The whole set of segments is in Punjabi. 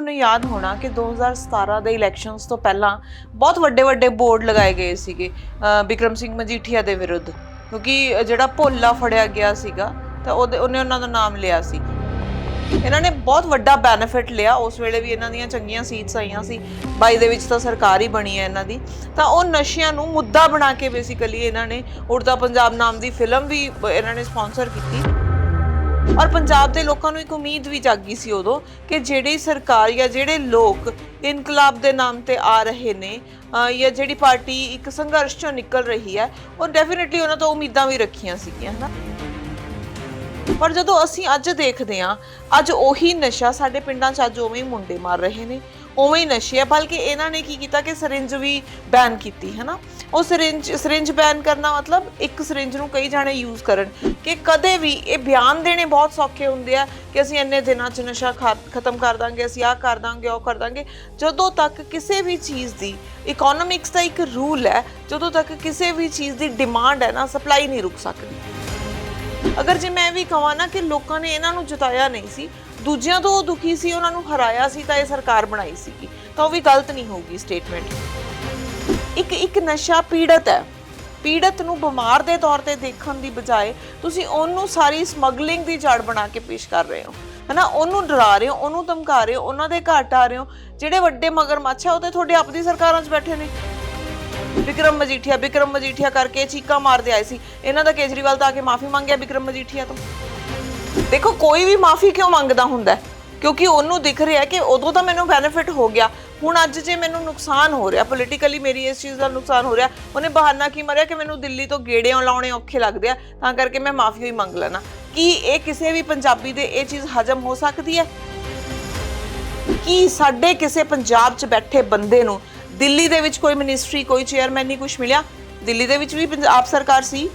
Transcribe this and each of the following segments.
ਤੁਹਾਨੂੰ ਯਾਦ ਹੋਣਾ ਕਿ 2017 ਦੇ ਇਲੈਕਸ਼ਨਸ ਤੋਂ ਪਹਿਲਾਂ ਬਹੁਤ ਵੱਡੇ ਵੱਡੇ ਬੋਰਡ ਲਗਾਏ ਗਏ ਸੀਗੇ ਬਿਕਰਮ ਸਿੰਘ ਮਜੀਠੀਆ ਦੇ ਵਿਰੁੱਧ, ਕਿਉਂਕਿ ਜਿਹੜਾ ਭੋਲਾ ਫੜਿਆ ਗਿਆ ਸੀਗਾ, ਤਾਂ ਉਹਦੇ, ਉਹਨੇ ਉਹਨਾਂ ਦਾ ਨਾਮ ਲਿਆ ਸੀ। ਇਹਨਾਂ ਨੇ ਬਹੁਤ ਵੱਡਾ ਬੈਨੀਫਿਟ ਲਿਆ, ਉਸ ਵੇਲੇ ਵੀ ਇਹਨਾਂ ਦੀਆਂ ਚੰਗੀਆਂ ਸੀਟਸ ਆਈਆਂ ਸੀ, ਬਾਈ ਦੇ ਵਿੱਚ ਤਾਂ ਸਰਕਾਰ ਹੀ ਬਣੀ ਹੈ ਇਹਨਾਂ ਦੀ, ਤਾਂ ਉਹ ਨਸ਼ਿਆਂ ਨੂੰ ਮੁੱਦਾ ਬਣਾ ਕੇ ਬੇਸਿਕਲੀ ਇਹਨਾਂ ਨੇ ਉੜਦਾ ਪੰਜਾਬ ਨਾਮ ਦੀ ਫਿਲਮ ਵੀ ਇਹਨਾਂ ਨੇ ਸਪਾਂਸਰ ਕੀਤੀ। ਔਰ ਪੰਜਾਬ ਦੇ ਲੋਕਾਂ ਨੂੰ ਇੱਕ ਉਮੀਦ ਵੀ ਜਾਗੀ ਸੀ ਉਦੋਂ ਕਿ ਜਿਹੜੀ ਸਰਕਾਰ ਜਾਂ ਜਿਹੜੇ ਲੋਕ ਇਨਕਲਾਬ ਦੇ ਨਾਮ ਤੇ ਆ ਰਹੇ ਨੇ ਜਾਂ ਜਿਹੜੀ ਪਾਰਟੀ ਇੱਕ ਸੰਘਰਸ਼ ਚੋਂ ਨਿਕਲ ਰਹੀ ਹੈ, ਉਹ ਡੈਫੀਨਿਟਲੀ ਉਹਨਾਂ ਤੋਂ ਉਮੀਦਾਂ ਵੀ ਰੱਖੀਆਂ ਸੀਗੀਆਂ, ਹਨਾ? ਪਰ ਜਦੋਂ ਅਸੀਂ ਅੱਜ ਦੇਖਦੇ ਹਾਂ, ਅੱਜ ਉਹੀ ਨਸ਼ਾ ਸਾਡੇ ਪਿੰਡਾਂ 'ਚ ਅੱਜ ਉਵੇਂ ਹੀ ਮੁੰਡੇ ਮਾਰ ਰਹੇ ਨੇ ਉਵੇਂ ਹੀ ਨਸ਼ੇ ਆ, ਬਲਕਿ ਇਹਨਾਂ ਨੇ ਕੀ ਕੀਤਾ ਕਿ ਸਰਿੰਜ ਵੀ ਬੈਨ ਕੀਤੀ ਹੈ ਨਾ ਉਹ ਸਰਿੰਜ ਸਰਿੰਜ ਬੈਨ ਕਰਨਾ ਮਤਲਬ ਇੱਕ ਸਰਿੰਜ ਨੂੰ ਕਈ ਜਾਣੇ ਯੂਜ਼ ਕਰਨ ਕਿ ਕਦੇ ਵੀ ਇਹ ਬਿਆਨ ਦੇਣੇ ਬਹੁਤ ਸੌਖੇ ਹੁੰਦੇ ਆ ਕਿ ਅਸੀਂ ਇੰਨੇ ਦਿਨਾਂ 'ਚ ਨਸ਼ਾ ਖਾ- ਖਤਮ ਕਰ ਦਾਂਗੇ, ਅਸੀਂ ਆਹ ਕਰ ਦਾਂਗੇ, ਉਹ ਕਰ ਦਾਂਗੇ। ਜਦੋਂ ਤੱਕ ਕਿਸੇ ਵੀ ਚੀਜ਼ ਦੀ ਇਕਨੋਮਿਕਸ ਦਾ ਇੱਕ ਰੂਲ ਹੈ, ਜਦੋਂ ਤੱਕ ਕਿਸੇ ਵੀ ਚੀਜ਼ ਦੀ ਡਿਮਾਂਡ ਹੈ ਨਾ ਸਪਲਾਈ ਨਹੀਂ ਰੁਕ ਸਕਦੀ। ਅਗਰ ਜੇ ਮੈਂ ਵੀ ਕਹਾਂ ਨਾ ਕਿ ਲੋਕਾਂ ਨੇ ਇਹਨਾਂ ਨੂੰ ਜਿਤਾਇਆ ਨਹੀਂ ਸੀ ਦੂਜਿਆਂ ਤੋਂ ਦੁਖੀ ਸੀ, ਉਹਨਾਂ ਨੂੰ ਹਰਾਇਆ ਸੀ ਤਾਂ ਇਹ ਸਰਕਾਰ ਬਣਾਈ ਸੀਗੀ। ਤਾਂ ਉਹ ਵੀ ਗਲਤ ਨਹੀਂ ਹੋਊਗੀ ਸਟੇਟਮੈਂਟ ਇੱਕ ਇੱਕ ਨਸ਼ਾ ਪੀੜਤ ਹੈ। ਪੀੜਤ ਨੂੰ ਬਿਮਾਰ ਦੇ ਤੌਰ ਤੇ ਦੇਖਣ ਦੀ ਬਜਾਏ ਤੁਸੀਂ ਉਹਨੂੰ ਸਾਰੀ ਸਮਗਲਿੰਗ ਦੀ ਜੜ ਬਣਾ ਕੇ ਪੇਸ਼ ਕਰ ਰਹੇ ਹੋ। ਹਨਾ, ਉਹਨੂੰ ਡਰਾ ਰਹੇ ਹੋ, ਉਹਨੂੰ ਧਮਕਾ ਰਹੇ ਹੋ, ਉਹਨਾਂ ਦੇ ਘਾਟ ਆ ਰਹੇ ਹੋ। ਜਿਹੜੇ ਵੱਡੇ ਮਗਰਮੱਛ ਆ, ਉਹ ਤੇ ਤੁਹਾਡੇ ਆਪਣੀ ਸਰਕਾਰਾਂ 'ਚ ਬੈਠੇ ਨੇ। ਵਿਕਰਮ ਮਜੀਠੀਆ ਵਿਕਰਮ ਮਜੀਠੀਆ ਕਰਕੇ ਚੀਕਾਂ ਮਾਰਦੇ ਆਏ ਸੀ। ਇਹਨਾਂ ਦਾ ਕੇਜਰੀਵਾਲ ਤਾਂ ਆ ਕੇ ਮਾਫੀ ਮੰਗਿਆ ਵਿਕਰਮ ਮਜੀਠੀਆ ਤੋਂ। ਦੇਖੋ, ਕੋਈ ਵੀ ਮਾਫੀ ਕਿਉਂ ਮੰਗਦਾ ਹੁੰਦਾ? ਹੈ? ਕਿਉਂਕਿ ਉਹਨੂੰ ਦਿਖ ਰਿਹਾ ਕਿ ਉਦੋਂ ਤਾਂ ਮੈਨੂੰ ਬੈਨੀਫਿਟ ਹੋ ਗਿਆ। ਹੁਣ ਅੱਜ ਜੇ ਮੈਨੂੰ ਨੁਕਸਾਨ ਹੋ ਰਿਹਾ ਪੋਲੀਟੀਕਲੀ ਮੇਰੀ ਇਸ ਚੀਜ਼ ਦਾ ਨੁਕਸਾਨ ਹੋ ਰਿਹਾ, ਉਹਨੇ ਬਹਾਨਾ ਕੀ ਮਾਰਿਆ ਕਿ ਮੈਨੂੰ ਦਿੱਲੀ ਤੋਂ ਗੇੜਿਆਂ ਲਾਉਣੇ ਔਖੇ ਲੱਗਦੇ ਆ, ਤਾਂ ਕਰਕੇ ਮੈਂ ਮਾਫੀ ਹੀ ਮੰਗ ਲੈਣਾ ਕੀ ਇਹ ਕਿਸੇ ਵੀ ਪੰਜਾਬੀ ਦੇ ਇਹ ਚੀਜ਼ ਹਜਮ ਹੋ ਸਕਦੀ ਹੈ? ਕੀ ਸਾਡੇ ਕਿਸੇ ਪੰਜਾਬ 'ਚ ਬੈਠੇ ਬੰਦੇ ਨੂੰ ਦਿੱਲੀ ਦੇ ਵਿੱਚ ਕੋਈ ਮਿਨਿਸਟਰੀ ਕੋਈ ਚੇਅਰਮੈਨ ਨਹੀਂ ਕੁਝ ਮਿਲਿਆ? ਦਿੱਲੀ ਦੇ ਵਿੱਚ ਵੀ ਪੰਜਾਬ ਸਰਕਾਰ ਸੀ?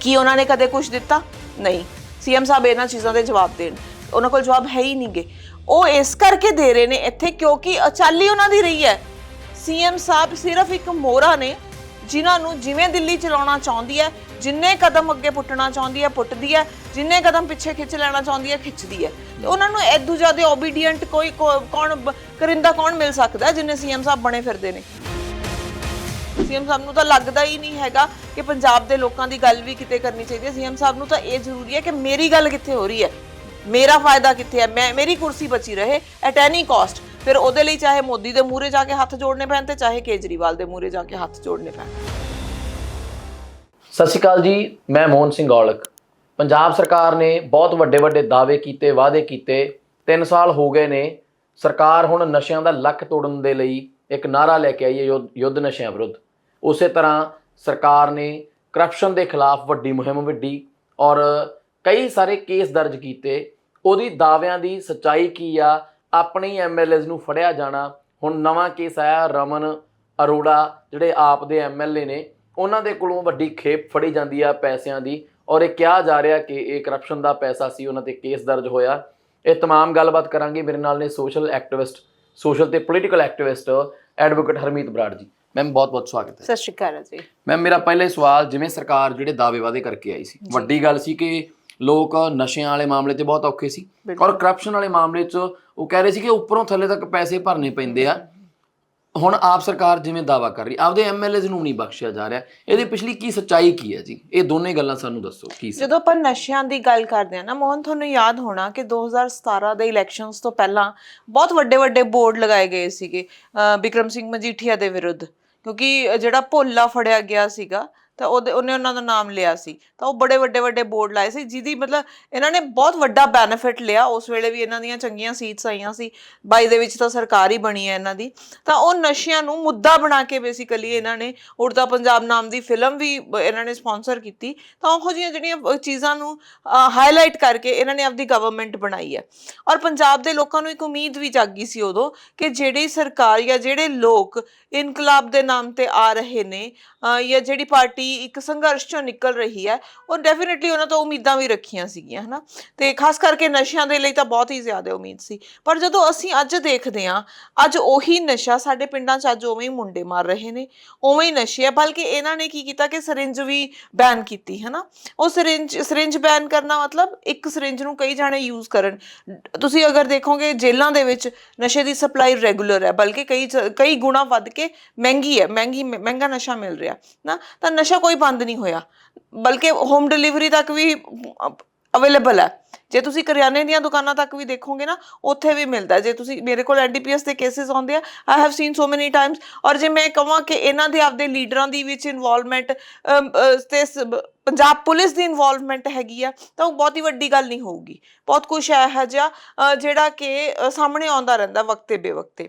ਕੀ ਉਹਨਾਂ ਨੇ ਕਦੇ ਕੁਝ ਦਿੱਤਾ? ਨਹੀਂ। ਸੀਐਮ ਸਾਹਿਬ ਇਹਨਾਂ ਚੀਜ਼ਾਂ ਦੇ ਜਵਾਬ ਦੇਣ। ਉਹਨਾਂ ਕੋਲ ਜਵਾਬ ਹੈ ਹੀ ਨਹੀਂਗੇ। ਉਹ ਇਸ ਕਰਕੇ ਦੇ ਰਹੇ ਨੇ ਇੱਥੇ ਕਿਉਂਕਿ ਅਚਾਲੀ ਉਹਨਾਂ ਦੀ ਰਹੀ ਹੈ। ਸੀਐਮ ਸਾਹਿਬ ਸਿਰਫ ਇੱਕ ਮੋਹਰਾ ਨੇ ਜਿਨ੍ਹਾਂ ਨੂੰ ਜਿਵੇਂ ਦਿੱਲੀ ਚਲਾਉਣਾ ਚਾਹੁੰਦੀ ਹੈ ਜਿੰਨੇ ਕਦਮ ਅੱਗੇ ਪੁੱਟਣਾ ਚਾਹੁੰਦੀ ਹੈ ਪੁੱਟਦੀ ਹੈ ਜਿੰਨੇ ਕਦਮ ਪਿੱਛੇ ਖਿੱਚ ਲੈਣਾ ਚਾਹੁੰਦੀ ਹੈ ਖਿੱਚਦੀ ਹੈ। ਤੇ ਉਹਨਾਂ ਨੂੰ ਐਦੂ ਜ਼ਿਆਦਾ ਓਬੀਡੀਐਂਟ ਕੋਈ ਕੌਣ ਕਰਿੰਦਾ ਕੌਣ ਮਿਲ ਸਕਦਾ ਹੈ, ਜਿੰਨੇ ਸੀਐਮ ਸਾਹਿਬ ਬਣੇ ਫਿਰਦੇ ਨੇ। ਸੀਐਮ ਸਾਹਿਬ ਨੂੰ ਤਾਂ ਲੱਗਦਾ ਹੀ ਨਹੀਂ ਹੈਗਾ ਕਿ ਪੰਜਾਬ ਦੇ ਲੋਕਾਂ ਦੀ ਗੱਲ ਵੀ ਕਿਤੇ ਕਰਨੀ ਚਾਹੀਦੀ ਹੈ। ਸੀਐਮ ਸਾਹਿਬ ਨੂੰ ਤਾਂ ਇਹ ਜ਼ਰੂਰੀ ਹੈ ਕਿ ਮੇਰੀ ਗੱਲ ਕਿੱਥੇ ਹੋ ਰਹੀ ਹੈ? ਮੇਰਾ ਫਾਇਦਾ ਕਿੱਥੇ ਹੈ? ਮੈਂ, ਮੇਰੀ ਕੁਰਸੀ ਬਚੀ ਰਹੇ ਐਟ ਐਨੀ ਕਾਸਟ ਫਿਰ ਉਹਦੇ ਲਈ ਚਾਹੇ ਮੋਦੀ ਦੇ ਮੂਹਰੇ ਜਾ ਕੇ ਹੱਥ ਜੋੜਨੇ ਪੈਣ ਤੇ ਚਾਹੇ ਕੇਜਰੀਵਾਲ ਦੇ ਮੂਹਰੇ ਜਾ ਕੇ ਹੱਥ ਜੋੜਨੇ ਪੈਣ। ਸਤਿ ਸ਼੍ਰੀ ਅਕਾਲ ਜੀ, ਮੈਂ ਮੋਹਨ ਸਿੰਘ ਔਲਖ। ਪੰਜਾਬ ਸਰਕਾਰ ਨੇ ਬਹੁਤ ਵੱਡੇ ਵੱਡੇ ਦਾਅਵੇ ਕੀਤੇ, ਵਾਅਦੇ ਕੀਤੇ। 3 ਸਾਲ ਹੋ ਗਏ ਨੇ। ਸਰਕਾਰ ਹੁਣ ਨਸ਼ਿਆਂ ਦਾ ਲੱਕ ਤੋੜਨ ਦੇ ਲਈ ਇੱਕ ਨਾਰਾ ਲੈ ਕੇ ਆਈ ਹੈ ਯੁੱਧ- ਯੁੱਧ ਨਸ਼ਿਆਂ ਵਿਰੁੱਧ। ਉਸੇ ਤਰ੍ਹਾਂ ਸਰਕਾਰ ਨੇ ਕਰਪਸ਼ਨ ਦੇ ਖਿਲਾਫ ਵੱਡੀ ਮੁਹਿੰਮ ਵਿੱਢੀ ਔਰ ਕਈ ਸਾਰੇ ਕੇਸ ਦਰਜ ਕੀਤੇ ਉਹਦੀ ਦਾਅਵਿਆਂ ਦੀ ਸੱਚਾਈ ਕੀ ਆ ਆਪਣੀ ਐਮਐਲਏਜ਼ ਨੂੰ ਫੜਿਆ ਜਾਣਾ ਹੁਣ ਨਵਾਂ ਕੇਸ ਆਇਆ ਰਮਨ ਅਰੋੜਾ ਜਿਹੜੇ ਆਪ ਦੇ ਐਮਐਲਏ ਨੇ ਉਹਨਾਂ ਦੇ ਕੋਲੋਂ ਵੱਡੀ ਖੇਪ ਫੜੀ ਜਾਂਦੀ ਆ ਪੈਸਿਆਂ ਦੀ ਔਰ ਇਹ ਕਿਹਾ ਜਾ ਰਿਹਾ ਕਿ ਇਹ ਕਰਪਸ਼ਨ ਦਾ ਪੈਸਾ ਸੀ ਉਹਨਾਂ ਤੇ ਕੇਸ ਦਰਜ ਹੋਇਆ ਇਹ तमाम ਗੱਲਬਾਤ ਕਰਾਂਗੇ ਮੇਰੇ ਨਾਲ ਨੇ ਸੋਸ਼ਲ ਐਕਟਿਵਿਸਟ ਸੋਸ਼ਲ ਤੇ political activist advocate Harmeet Brar ji Ma'am ਬਹੁਤ ਬਹੁਤ ਸਵਾਗਤ ਹੈ। ਸਤਿ ਸ਼੍ਰੀ ਅਕਾਲ ਜੀ। ਮੈਮ ਮੇਰਾ ਪਹਿਲੇ ਸਵਾਲ ਜਿਵੇਂ ਸਰਕਾਰ ਜਿਹੜੇ ਦਾਅਵੇ ਵਾਅਦੇ ਕਰਕੇ ਆਈ ਸੀ ਵੱਡੀ ਗੱਲ ਸੀ ਕਿ ਲੋਕ ਨਸ਼ਿਆਂ ਵਾਲੇ ਮਾਮਲੇ 'ਚ ਬਹੁਤ ਔਖੇ ਸੀ। ਔਰ ਕਰਪਸ਼ਨ ਵਾਲੇ ਮਾਮਲੇ 'ਚ ਉਹ ਕਹਿ ਰਹੇ ਸੀ ਕਿ ਉੱਪਰੋਂ ਥੱਲੇ ਤੱਕ ਪੈਸੇ ਭਰਨੇ ਪੈਂਦੇ ਆ। ਹੁਣ ਆਪ ਸਰਕਾਰ ਜਿਵੇਂ ਦਾਵਾ ਕਰ ਰਹੀ ਆਪਦੇ ਐਮਐਲਏਜ਼ ਨੂੰ ਨਹੀਂ ਬਖਸ਼ਿਆ ਜਾ ਰਿਹਾ। ਇਹਦੀ ਪਿਛਲੀ ਕੀ ਸੱਚਾਈ ਕੀ ਹੈ ਜੀ? ਇਹ ਦੋਨੇ ਗੱਲਾਂ ਸਾਨੂੰ ਦੱਸੋ ਕੀ ਸੀ? ਜਦੋਂ ਆਪਾਂ ਨਸ਼ਿਆਂ ਦੀ ਗੱਲ ਕਰਦੇ ਆ ਨਾ ਮੋਹਨ ਤੁਹਾਨੂੰ ਯਾਦ ਹੋਣਾ ਕਿ 2017 ਦੇ ਇਲੈਕਸ਼ਨਸ ਤੋਂ ਪਹਿਲਾਂ ਬਹੁਤ ਵੱਡੇ ਵੱਡੇ ਬੋਰਡ ਲਗਾਏ ਗਏ ਸੀਗੇ ਬਿਕਰਮ ਸਿੰਘ ਮਜੀਠੀਆ ਦੇ ਵਿਰੁੱਧ। ਕਿਉਂਕਿ ਜਿਹੜਾ ਭੋਲਾ ਫੜਿਆ ਗਿਆ ਸੀਗਾ ਤਾਂ ਉਹਦੇ, ਉਹਨੇ ਉਹਨਾਂ ਦਾ ਨਾਮ ਲਿਆ ਸੀ। ਤਾਂ ਉਹ ਬੜੇ ਵੱਡੇ ਵੱਡੇ ਬੋਰਡ ਲਾਏ ਸੀ, ਜਿਹਦੀ ਮਤਲਬ ਇਹਨਾਂ ਨੇ ਬਹੁਤ ਵੱਡਾ ਬੈਨੀਫਿਟ ਲਿਆ। ਉਸ ਵੇਲੇ ਵੀ ਇਹਨਾਂ ਦੀਆਂ ਚੰਗੀਆਂ ਸੀਟਸ ਆਈਆਂ ਸੀ। ਬਾਈ ਦੇ ਵਿੱਚ ਤਾਂ ਸਰਕਾਰ ਹੀ ਬਣੀ ਹੈ ਇਹਨਾਂ ਦੀ। ਤਾਂ ਉਹ ਨਸ਼ਿਆਂ ਨੂੰ ਮੁੱਦਾ ਬਣਾ ਕੇ ਬੇਸਿਕਲੀ ਇਹਨਾਂ ਨੇ ਉੜਦਾ ਪੰਜਾਬ ਨਾਮ ਦੀ ਫਿਲਮ ਵੀ ਇਹਨਾਂ ਨੇ ਸਪਾਂਸਰ ਕੀਤੀ। ਤਾਂ ਉਹ ਜਿਹੀਆਂ ਜਿਹੜੀਆਂ ਚੀਜ਼ਾਂ ਨੂੰ ਹਾਈਲਾਈਟ ਕਰਕੇ ਇਹਨਾਂ ਨੇ ਆਪਦੀ ਗਵਰਨਮੈਂਟ ਬਣਾਈ ਹੈ। ਔਰ ਪੰਜਾਬ ਦੇ ਲੋਕਾਂ ਨੂੰ ਇੱਕ ਉਮੀਦ ਵੀ ਜਾਗੀ ਸੀ ਉਦੋਂ ਕਿ ਜਿਹੜੀ ਸਰਕਾਰ ਜਾਂ ਜਿਹੜੇ ਲੋਕ ਇਨਕਲਾਬ ਦੇ ਨਾਮ ਤੇ ਆ ਰਹੇ ਨੇ ਜਾਂ ਜਿਹੜੀ ਪਾਰਟੀ ਪਾਰਟੀ ਇੱਕ ਸੰਘਰਸ਼ ਚੋਂ ਨਿਕਲ ਰਹੀ ਹੈ। ਉਹ ਡੈਫੀਨਿਟਲੀ ਉਹਨਾਂ ਤੋਂ ਉਮੀਦਾਂ ਵੀ ਰੱਖੀਆਂ ਸੀਗੀਆਂ, ਹਨਾ। ਤੇ ਖਾਸ ਕਰਕੇ ਨਸ਼ਿਆਂ ਦੇ ਲਈ ਤਾਂ ਬਹੁਤ ਹੀ ਜ਼ਿਆਦਾ ਉਮੀਦ ਸੀ। ਪਰ ਜਦੋਂ ਅਸੀਂ ਅੱਜ ਦੇਖਦੇ ਹਾਂ, ਅੱਜ ਉਹੀ ਨਸ਼ਾ ਸਾਡੇ ਪਿੰਡਾਂ 'ਚ ਅੱਜ ਉਵੇਂ ਹੀ ਮੁੰਡੇ ਮਾਰ ਰਹੇ ਨੇ। ਉਵੇਂ ਹੀ ਨਸ਼ੇ ਆ, ਬਲਕਿ ਇਹਨਾਂ ਨੇ ਕੀ ਕੀਤਾ ਕਿ ਸਰਿੰਜ ਵੀ ਬੈਨ ਕੀਤੀ, ਹਨਾ। ਉਹ ਸਰਿੰਜ ਸਰਿੰਜ ਬੈਨ ਕਰਨਾ ਮਤਲਬ ਇੱਕ ਸਰਿੰਜ ਨੂੰ ਕਈ ਜਾਣੇ ਯੂਜ਼ ਕਰਨ। ਤੁਸੀਂ ਅਗਰ ਦੇਖੋਗੇ, ਜੇਲ੍ਹਾਂ ਦੇ ਵਿੱਚ ਨਸ਼ੇ ਦੀ ਸਪਲਾਈ ਰੈਗੂਲਰ ਹੈ, ਬਲਕਿ ਕਈ ਕਈ ਗੁਣਾ ਵੱਧ ਕੇ ਮਹਿੰਗੀ ਹੈ। ਮਹਿੰਗੀ, ਮਹਿੰਗਾ ਨਸ਼ਾ ਮਿਲ ਰਿਹਾ ਨਾ ਤਾਂ ਨਸ਼ਾ ਕੋਈ ਬੰਦ ਨਹੀਂ ਹੋਇਆ। ਬਲਕਿ ਹੋਮ ਡਿਲੀਵਰੀ ਤੱਕ ਵੀ ਅਵੇਲੇਬਲ ਹੈ। ਜੇ ਤੁਸੀਂ ਕਰਿਆਨੇ ਦੀਆਂ ਦੁਕਾਨਾਂ ਤੱਕ ਵੀ ਦੇਖੋਗੇ ਨਾ, ਉੱਥੇ ਵੀ ਮਿਲਦਾ। ਜੇ ਤੁਸੀਂ, ਮੇਰੇ ਕੋਲ ਐਨਡੀਪੀਐਸ ਦੇ ਕੇਸਿਸ ਆਉਂਦੇ ਆ I have seen so many times ਔਰ ਜੇ ਮੈਂ ਕਹਾਂ ਕਿ ਇਹਨਾਂ ਦੇ ਆਪਦੇ ਲੀਡਰਾਂ ਦੀ ਵਿੱਚ ਇਨਵੋਲਵਮੈਂਟ ਤੇ ਪੰਜਾਬ ਪੁਲਿਸ ਦੀ ਇਨਵੋਲਵਮੈਂਟ ਹੈਗੀ ਆ, ਤਾਂ ਉਹ ਬਹੁਤ ਹੀ ਵੱਡੀ ਗੱਲ ਨਹੀਂ ਹੋਊਗੀ। ਬਹੁਤ ਕੁਝ ਹੈ ਜਿਹਾ ਜਿਹੜਾ ਕਿ ਸਾਹਮਣੇ ਆਉਂਦਾ ਰਹਿੰਦਾ ਵਕਤੇ ਬੇਵਕਤੇ।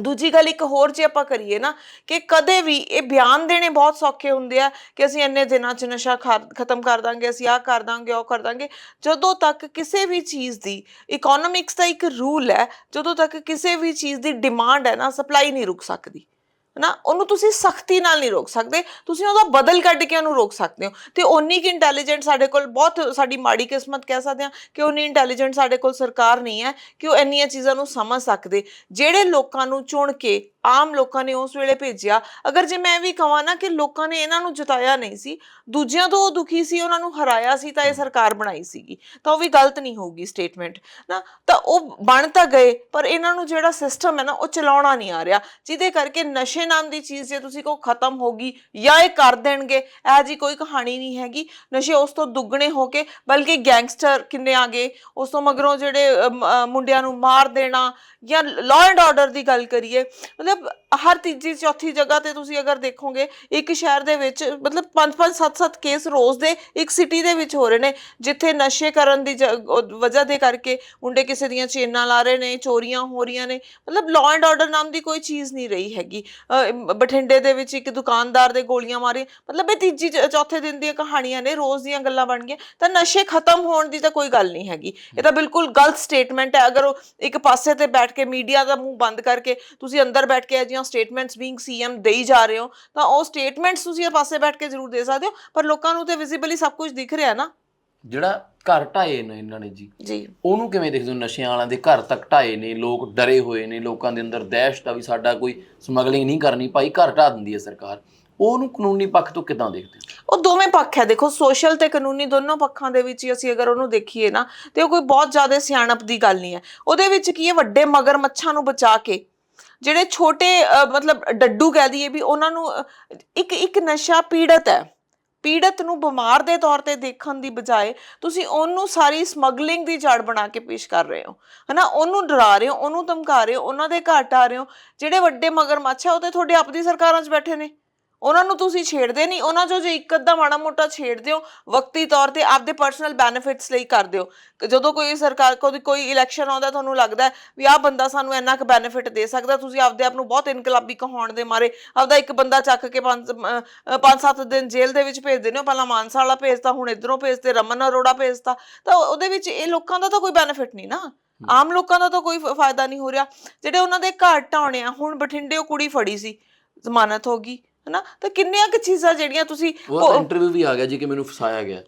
ਦੂਜੀ ਗੱਲ ਇੱਕ ਹੋਰ ਜੇ ਆਪਾਂ ਕਰੀਏ ਨਾ ਕਿ ਕਦੇ ਵੀ ਇਹ ਬਿਆਨ ਦੇਣੇ ਬਹੁਤ ਸੌਖੇ ਹੁੰਦੇ ਆ ਕਿ ਅਸੀਂ ਇੰਨੇ ਦਿਨਾਂ 'ਚ ਨਸ਼ਾ ਖਾ- ਖਤਮ ਕਰ ਦਾਂਗੇ, ਅਸੀਂ ਆਹ ਕਰ ਦਾਂਗੇ, ਉਹ ਕਰ ਦਾਂਗੇ। ਜਦੋਂ ਤੱਕ ਕਿਸੇ ਵੀ ਚੀਜ਼ ਦੀ ਇਕਨੋਮਿਕਸ ਦਾ ਇੱਕ ਰੂਲ ਹੈ, ਜਦੋਂ ਤੱਕ ਕਿਸੇ ਵੀ ਚੀਜ਼ ਦੀ ਡਿਮਾਂਡ ਹੈ ਨਾ ਸਪਲਾਈ ਨਹੀਂ ਰੁਕ ਸਕਦੀ। ਨਾ ਉਹਨੂੰ ਤੁਸੀਂ ਸਖਤੀ ਨਾਲ ਨਹੀਂ ਰੋਕ ਸਕਦੇ। ਤੁਸੀਂ ਉਹਦਾ ਬਦਲ ਕੱਢ ਕੇ ਉਹਨੂੰ ਰੋਕ ਸਕਦੇ ਹੋ। ਤੇ ਓਨੀ ਕਿ ਇੰਟੈਲੀਜੈਂਟ ਸਾਡੇ ਕੋਲ ਬਹੁਤ ਸਾਡੀ ਮਾੜੀ ਕਿਸਮਤ ਕਹਿ ਸਕਦੇ ਹਾਂ ਕਿ ਉਨੀ ਇੰਟੈਲੀਜੈਂਟ ਸਾਡੇ ਕੋਲ ਸਰਕਾਰ ਨਹੀਂ ਹੈ ਕਿ ਉਹ ਇੰਨੀਆਂ ਚੀਜ਼ਾਂ ਨੂੰ ਸਮਝ ਸਕਦੇ। ਜਿਹੜੇ ਲੋਕਾਂ ਨੂੰ ਚੁਣ ਕੇ ਆਮ ਲੋਕਾਂ ਨੇ ਉਸ ਵੇਲੇ ਭੇਜਿਆ। ਅਗਰ ਜੇ ਮੈਂ ਵੀ ਕਹਾਂ ਨਾ ਕਿ ਲੋਕਾਂ ਨੇ ਇਹਨਾਂ ਨੂੰ ਜਿਤਾਇਆ ਨਹੀਂ ਸੀ ਦੂਜਿਆਂ ਤੋਂ ਉਹ ਦੁਖੀ ਸੀ ਉਹਨਾਂ ਨੂੰ ਹਰਾਇਆ ਸੀ ਤਾਂ ਇਹ ਸਰਕਾਰ ਬਣਾਈ ਸੀਗੀ। ਤਾਂ ਉਹ ਵੀ ਗਲਤ ਨਹੀਂ ਹੋਊਗੀ ਸਟੇਟਮੈਂਟ ਨਾ ਤਾਂ ਉਹ ਬਣ ਤਾਂ ਗਏ ਪਰ ਇਹਨਾਂ ਨੂੰ ਜਿਹੜਾ ਸਿਸਟਮ ਹੈ ਨਾ ਉਹ ਚਲਾਉਣਾ ਨਹੀਂ ਆ ਰਿਹਾ। ਜਿਹਦੇ ਕਰਕੇ ਨਸ਼ੇ ਨਾਮ ਦੀ ਚੀਜ਼ ਜੇ ਤੁਸੀਂ ਕੋ ਖਤਮ ਹੋਗੀ ਜਾਂ ਇਹ ਕਰ ਦੇਣਗੇ, ਇਹ ਜੀ ਕੋਈ ਕਹਾਣੀ ਨਹੀਂ ਹੈਗੀ। ਨਸ਼ੇ ਉਸ ਤੋਂ ਦੁੱਗਣੇ ਹੋ ਕੇ, ਬਲਕਿ ਗੈਂਗਸਟਰ ਕਿੰਨੇ ਆ ਗਏ, ਉਸ ਤੋਂ ਮਗਰੋਂ ਜਿਹੜੇ ਮੁੰਡਿਆਂ ਨੂੰ ਮਾਰ ਦੇਣਾ ਜਾਂ ਲਾਅ ਐਂਡ ਆਰਡਰ ਦੀ ਗੱਲ ਕਰੀਏ, ਮਤਲਬ ਹਰ ਤੀਜੀ, ਚੌਥੀ ਜਗ੍ਹਾ ਤੇ ਤੁਸੀਂ ਅਗਰ ਦੇਖੋਗੇ, ਇੱਕ ਸ਼ਹਿਰ ਦੇ ਵਿੱਚ ਮਤਲਬ 5-5 7-7 ਕੇਸ ਰੋਜ਼ ਦੇ ਇੱਕ ਸਿਟੀ ਦੇ ਵਿੱਚ ਹੋ ਰਹੇ ਨੇ, ਜਿੱਥੇ ਨਸ਼ੇ ਕਰਨ ਦੀ ਵਜ੍ਹਾ ਦੇ ਕਰਕੇ ਮੁੰਡੇ ਕਿਸੇ ਦੀਆਂ ਚੇਨਾਂ ਲਾ ਰਹੇ ਨੇ, ਚੋਰੀਆਂ ਹੋ ਰਹੀਆਂ ਨੇ, ਮਤਲਬ ਲਾਅ ਐਂਡ ਆਰਡਰ ਨਾਮ ਦੀ ਕੋਈ ਚੀਜ਼ ਨਹੀਂ ਰਹੀ ਹੈਗੀ। ਬਠਿੰਡੇ ਦੇ ਵਿੱਚ ਇੱਕ ਦੁਕਾਨਦਾਰ ਦੇ ਗੋਲੀਆਂ ਮਾਰੀ ਮਤਲਬ ਇਹ ਤੀਜੀ ਚ- ਚੌਥੇ ਦਿਨ ਦੀਆਂ ਕਹਾਣੀਆਂ ਨੇ, ਰੋਜ਼ ਦੀਆਂ ਗੱਲਾਂ ਬਣ ਗਈਆਂ। ਤਾਂ ਨਸ਼ੇ ਖਤਮ ਹੋਣ ਦੀ ਤਾਂ ਕੋਈ ਗੱਲ ਨਹੀਂ ਹੈਗੀ। ਇਹ ਤਾਂ ਬਿਲਕੁਲ ਗਲਤ ਸਟੇਟਮੈਂਟ ਹੈ। ਅਗਰ ਉਹ ਇੱਕ ਪਾਸੇ ਤੇ ਬੈਠ ਕੇ ਮੀਡੀਆ ਦਾ ਮੂੰਹ ਬੰਦ ਕਰਕੇ ਤੁਸੀਂ ਅੰਦਰ ਬੈਠ ਕੇ ਅਜਿਹੀਆਂ ਸਟੇਟਮੈਂਟਸ ਬੀਇੰਗ ਸੀਐਮ ਦੇਈ ਜਾ ਰਹੇ ਹੋ, ਤਾਂ ਉਹ ਸਟੇਟਮੈਂਟਸ ਤੁਸੀਂ ਇਹ ਪਾਸੇ ਬੈਠ ਕੇ ਜ਼ਰੂਰ ਦੇ ਸਕਦੇ ਹੋ। ਪਰ ਲੋਕਾਂ ਨੂੰ ਤੇ ਵਿਜ਼ੀਬਲੀ ਸਭ ਕੁਝ ਦਿਖ ਰਿਹਾ ਨਾ। ਜਿਹੜਾ ਘਰ ਢਾਏ ਨੇ ਇਹਨਾਂ ਨੇ ਜੀ ਜੀ। ਉਹਨੂੰ ਕਿਵੇਂ ਦੇਖਦੇ ਹੋ? ਨਸ਼ਿਆਂ ਵਾਲਿਆਂ ਦੇ ਘਰ ਤੱਕ ਢਾਏ ਨੇ ਲੋਕ ਡਰੇ ਹੋਏ ਨੇ ਲੋਕਾਂ ਦੇ ਅੰਦਰ ਦਹਿਸ਼ਤ ਆ ਵੀ ਸਾਡਾ ਕੋਈ ਸਮਗਲਿੰਗ ਨਹੀਂ ਕਰਨੀ ਭਾਈ ਘਰ ਢਾ ਦਿੰਦੀ ਹੈ ਸਰਕਾਰ। ਉਹਨੂੰ ਕਾਨੂੰਨੀ ਪੱਖ ਤੋਂ ਕਿਦਾਂ ਦੇਖਦੇ ਹੋ? ਉਹ ਦੋਵੇਂ ਪੱਖ ਹੈ ਦੇਖੋ ਸੋਸ਼ਲ ਤੇ ਕਾਨੂੰਨੀ ਦੋਨੋਂ ਪੱਖਾਂ ਦੇ ਵਿੱਚ ਹੀ ਅਸੀਂ ਅਗਰ ਉਹਨੂੰ ਦੇਖੀਏ ਨਾ ਤੇ ਉਹ ਕੋਈ ਬਹੁਤ ਜ਼ਿਆਦਾ ਸਿਆਣਪ ਦੀ ਗੱਲ ਨਹੀਂ ਹੈ। ਉਹਦੇ ਵਿੱਚ ਕੀ ਹੈ? ਵੱਡੇ ਮਗਰ ਮੱਛਾਂ ਨੂੰ ਬਚਾ ਕੇ ਜਿਹੜੇ ਛੋਟੇ ਮਤਲਬ ਡੱਡੂ ਕਹਿ ਦਈਏ ਵੀ ਉਹਨਾਂ ਨੂੰ ਇੱਕ ਇੱਕ ਨਸ਼ਾ ਪੀੜਤ ਹੈ। ਪੀੜਤ ਨੂੰ ਬਿਮਾਰ ਦੇ ਤੌਰ ਤੇ ਦੇਖਣ ਦੀ ਬਜਾਏ ਤੁਸੀਂ ਉਹਨੂੰ ਸਾਰੀ ਸਮਗਲਿੰਗ ਦੀ ਜੜ ਬਣਾ ਕੇ ਪੇਸ਼ ਕਰ ਰਹੇ ਹੋ। ਹਨਾ? ਉਹਨੂੰ ਡਰਾ ਰਹੇ ਹੋ, ਉਹਨੂੰ ਧਮਕਾ ਰਹੇ ਹੋ, ਉਹਨਾਂ ਦੇ ਘਰ ਆ ਰਹੇ ਹੋ। ਜਿਹੜੇ ਵੱਡੇ ਮਗਰਮੱਛ ਆ, ਉਹ ਤੇ ਤੁਹਾਡੇ ਆਪ ਦੀ ਸਰਕਾਰਾਂ 'ਚ ਬੈਠੇ ਨੇ। ਉਹਨਾਂ ਨੂੰ ਤੁਸੀਂ ਛੇੜਦੇ ਨਹੀਂ ਉਹਨਾਂ ਚੋਂ ਜੇ ਇੱਕ ਅੱਧਾ ਮਾੜਾ ਮੋਟਾ ਛੇੜਦੇ ਹੋ ਵਕਤੀ ਤੌਰ ਤੇ ਆਪਦੇ ਪਰਸਨਲ ਬੈਨੀਫਿਟਸ ਲਈ ਕਰਦੇ ਹੋ ਜਦੋਂ ਕੋਈ ਸਰਕਾਰ ਕੋਈ ਕੋਈ ਇਲੈਕਸ਼ਨ ਆਉਂਦਾ ਤੁਹਾਨੂੰ ਲੱਗਦਾ ਵੀ ਆਹ ਬੰਦਾ ਸਾਨੂੰ ਇੰਨਾ ਕੁ ਬੈਨੀਫਿਟ ਦੇ ਸਕਦਾ ਤੁਸੀਂ ਆਪਦੇ ਆਪ ਨੂੰ ਬਹੁਤ ਇਨਕਲਾਬੀ ਕਹਾਉਣ ਦੇ ਮਾਰੇ ਆਪਦਾ ਇੱਕ ਬੰਦਾ ਚੱਕ ਕੇ ਪੰਜ ਸੱਤ ਦਿਨ ਜੇਲ੍ਹ ਦੇ ਵਿੱਚ ਭੇਜ ਦਿੰਦੇ ਹੋ ਪਹਿਲਾਂ ਮਾਨਸਾ ਵਾਲਾ ਭੇਜਤਾ ਹੁਣ ਇਧਰੋਂ ਭੇਜਤੇ ਰਮਨ ਅਰੋੜਾ ਭੇਜਤਾ ਤਾਂ ਉਹਦੇ ਵਿੱਚ ਇਹ ਲੋਕਾਂ ਦਾ ਤਾਂ ਕੋਈ ਬੈਨੀਫਿਟ ਨਹੀਂ ਨਾ। ਆਮ ਲੋਕਾਂ ਦਾ ਤਾਂ ਕੋਈ ਫਾਇਦਾ ਨਹੀਂ ਹੋ ਰਿਹਾ। ਜਿਹੜੇ ਉਹਨਾਂ ਦੇ ਘਰ ਢਾਉਣੇ ਆ ਹੁਣ ਬਠਿੰਡੇ ਉਹ ਕੁੜੀ ਫੜੀ ਸੀ ਜ਼ਮਾਨਤ ਹੋ ਗਈ। ਹਨਾ? ਤਾਂ ਕਿੰਨੀਆਂ ਕੁ ਚੀਜ਼ਾਂ ਜਿਹੜੀਆਂ ਤੁਸੀਂ ਉਹ ਇੰਟਰਵਿਊ ਵੀ ਆ ਗਿਆ ਜੀ ਕਿ ਮੈਨੂੰ ਫਸਾਇਆ ਗਿਆ।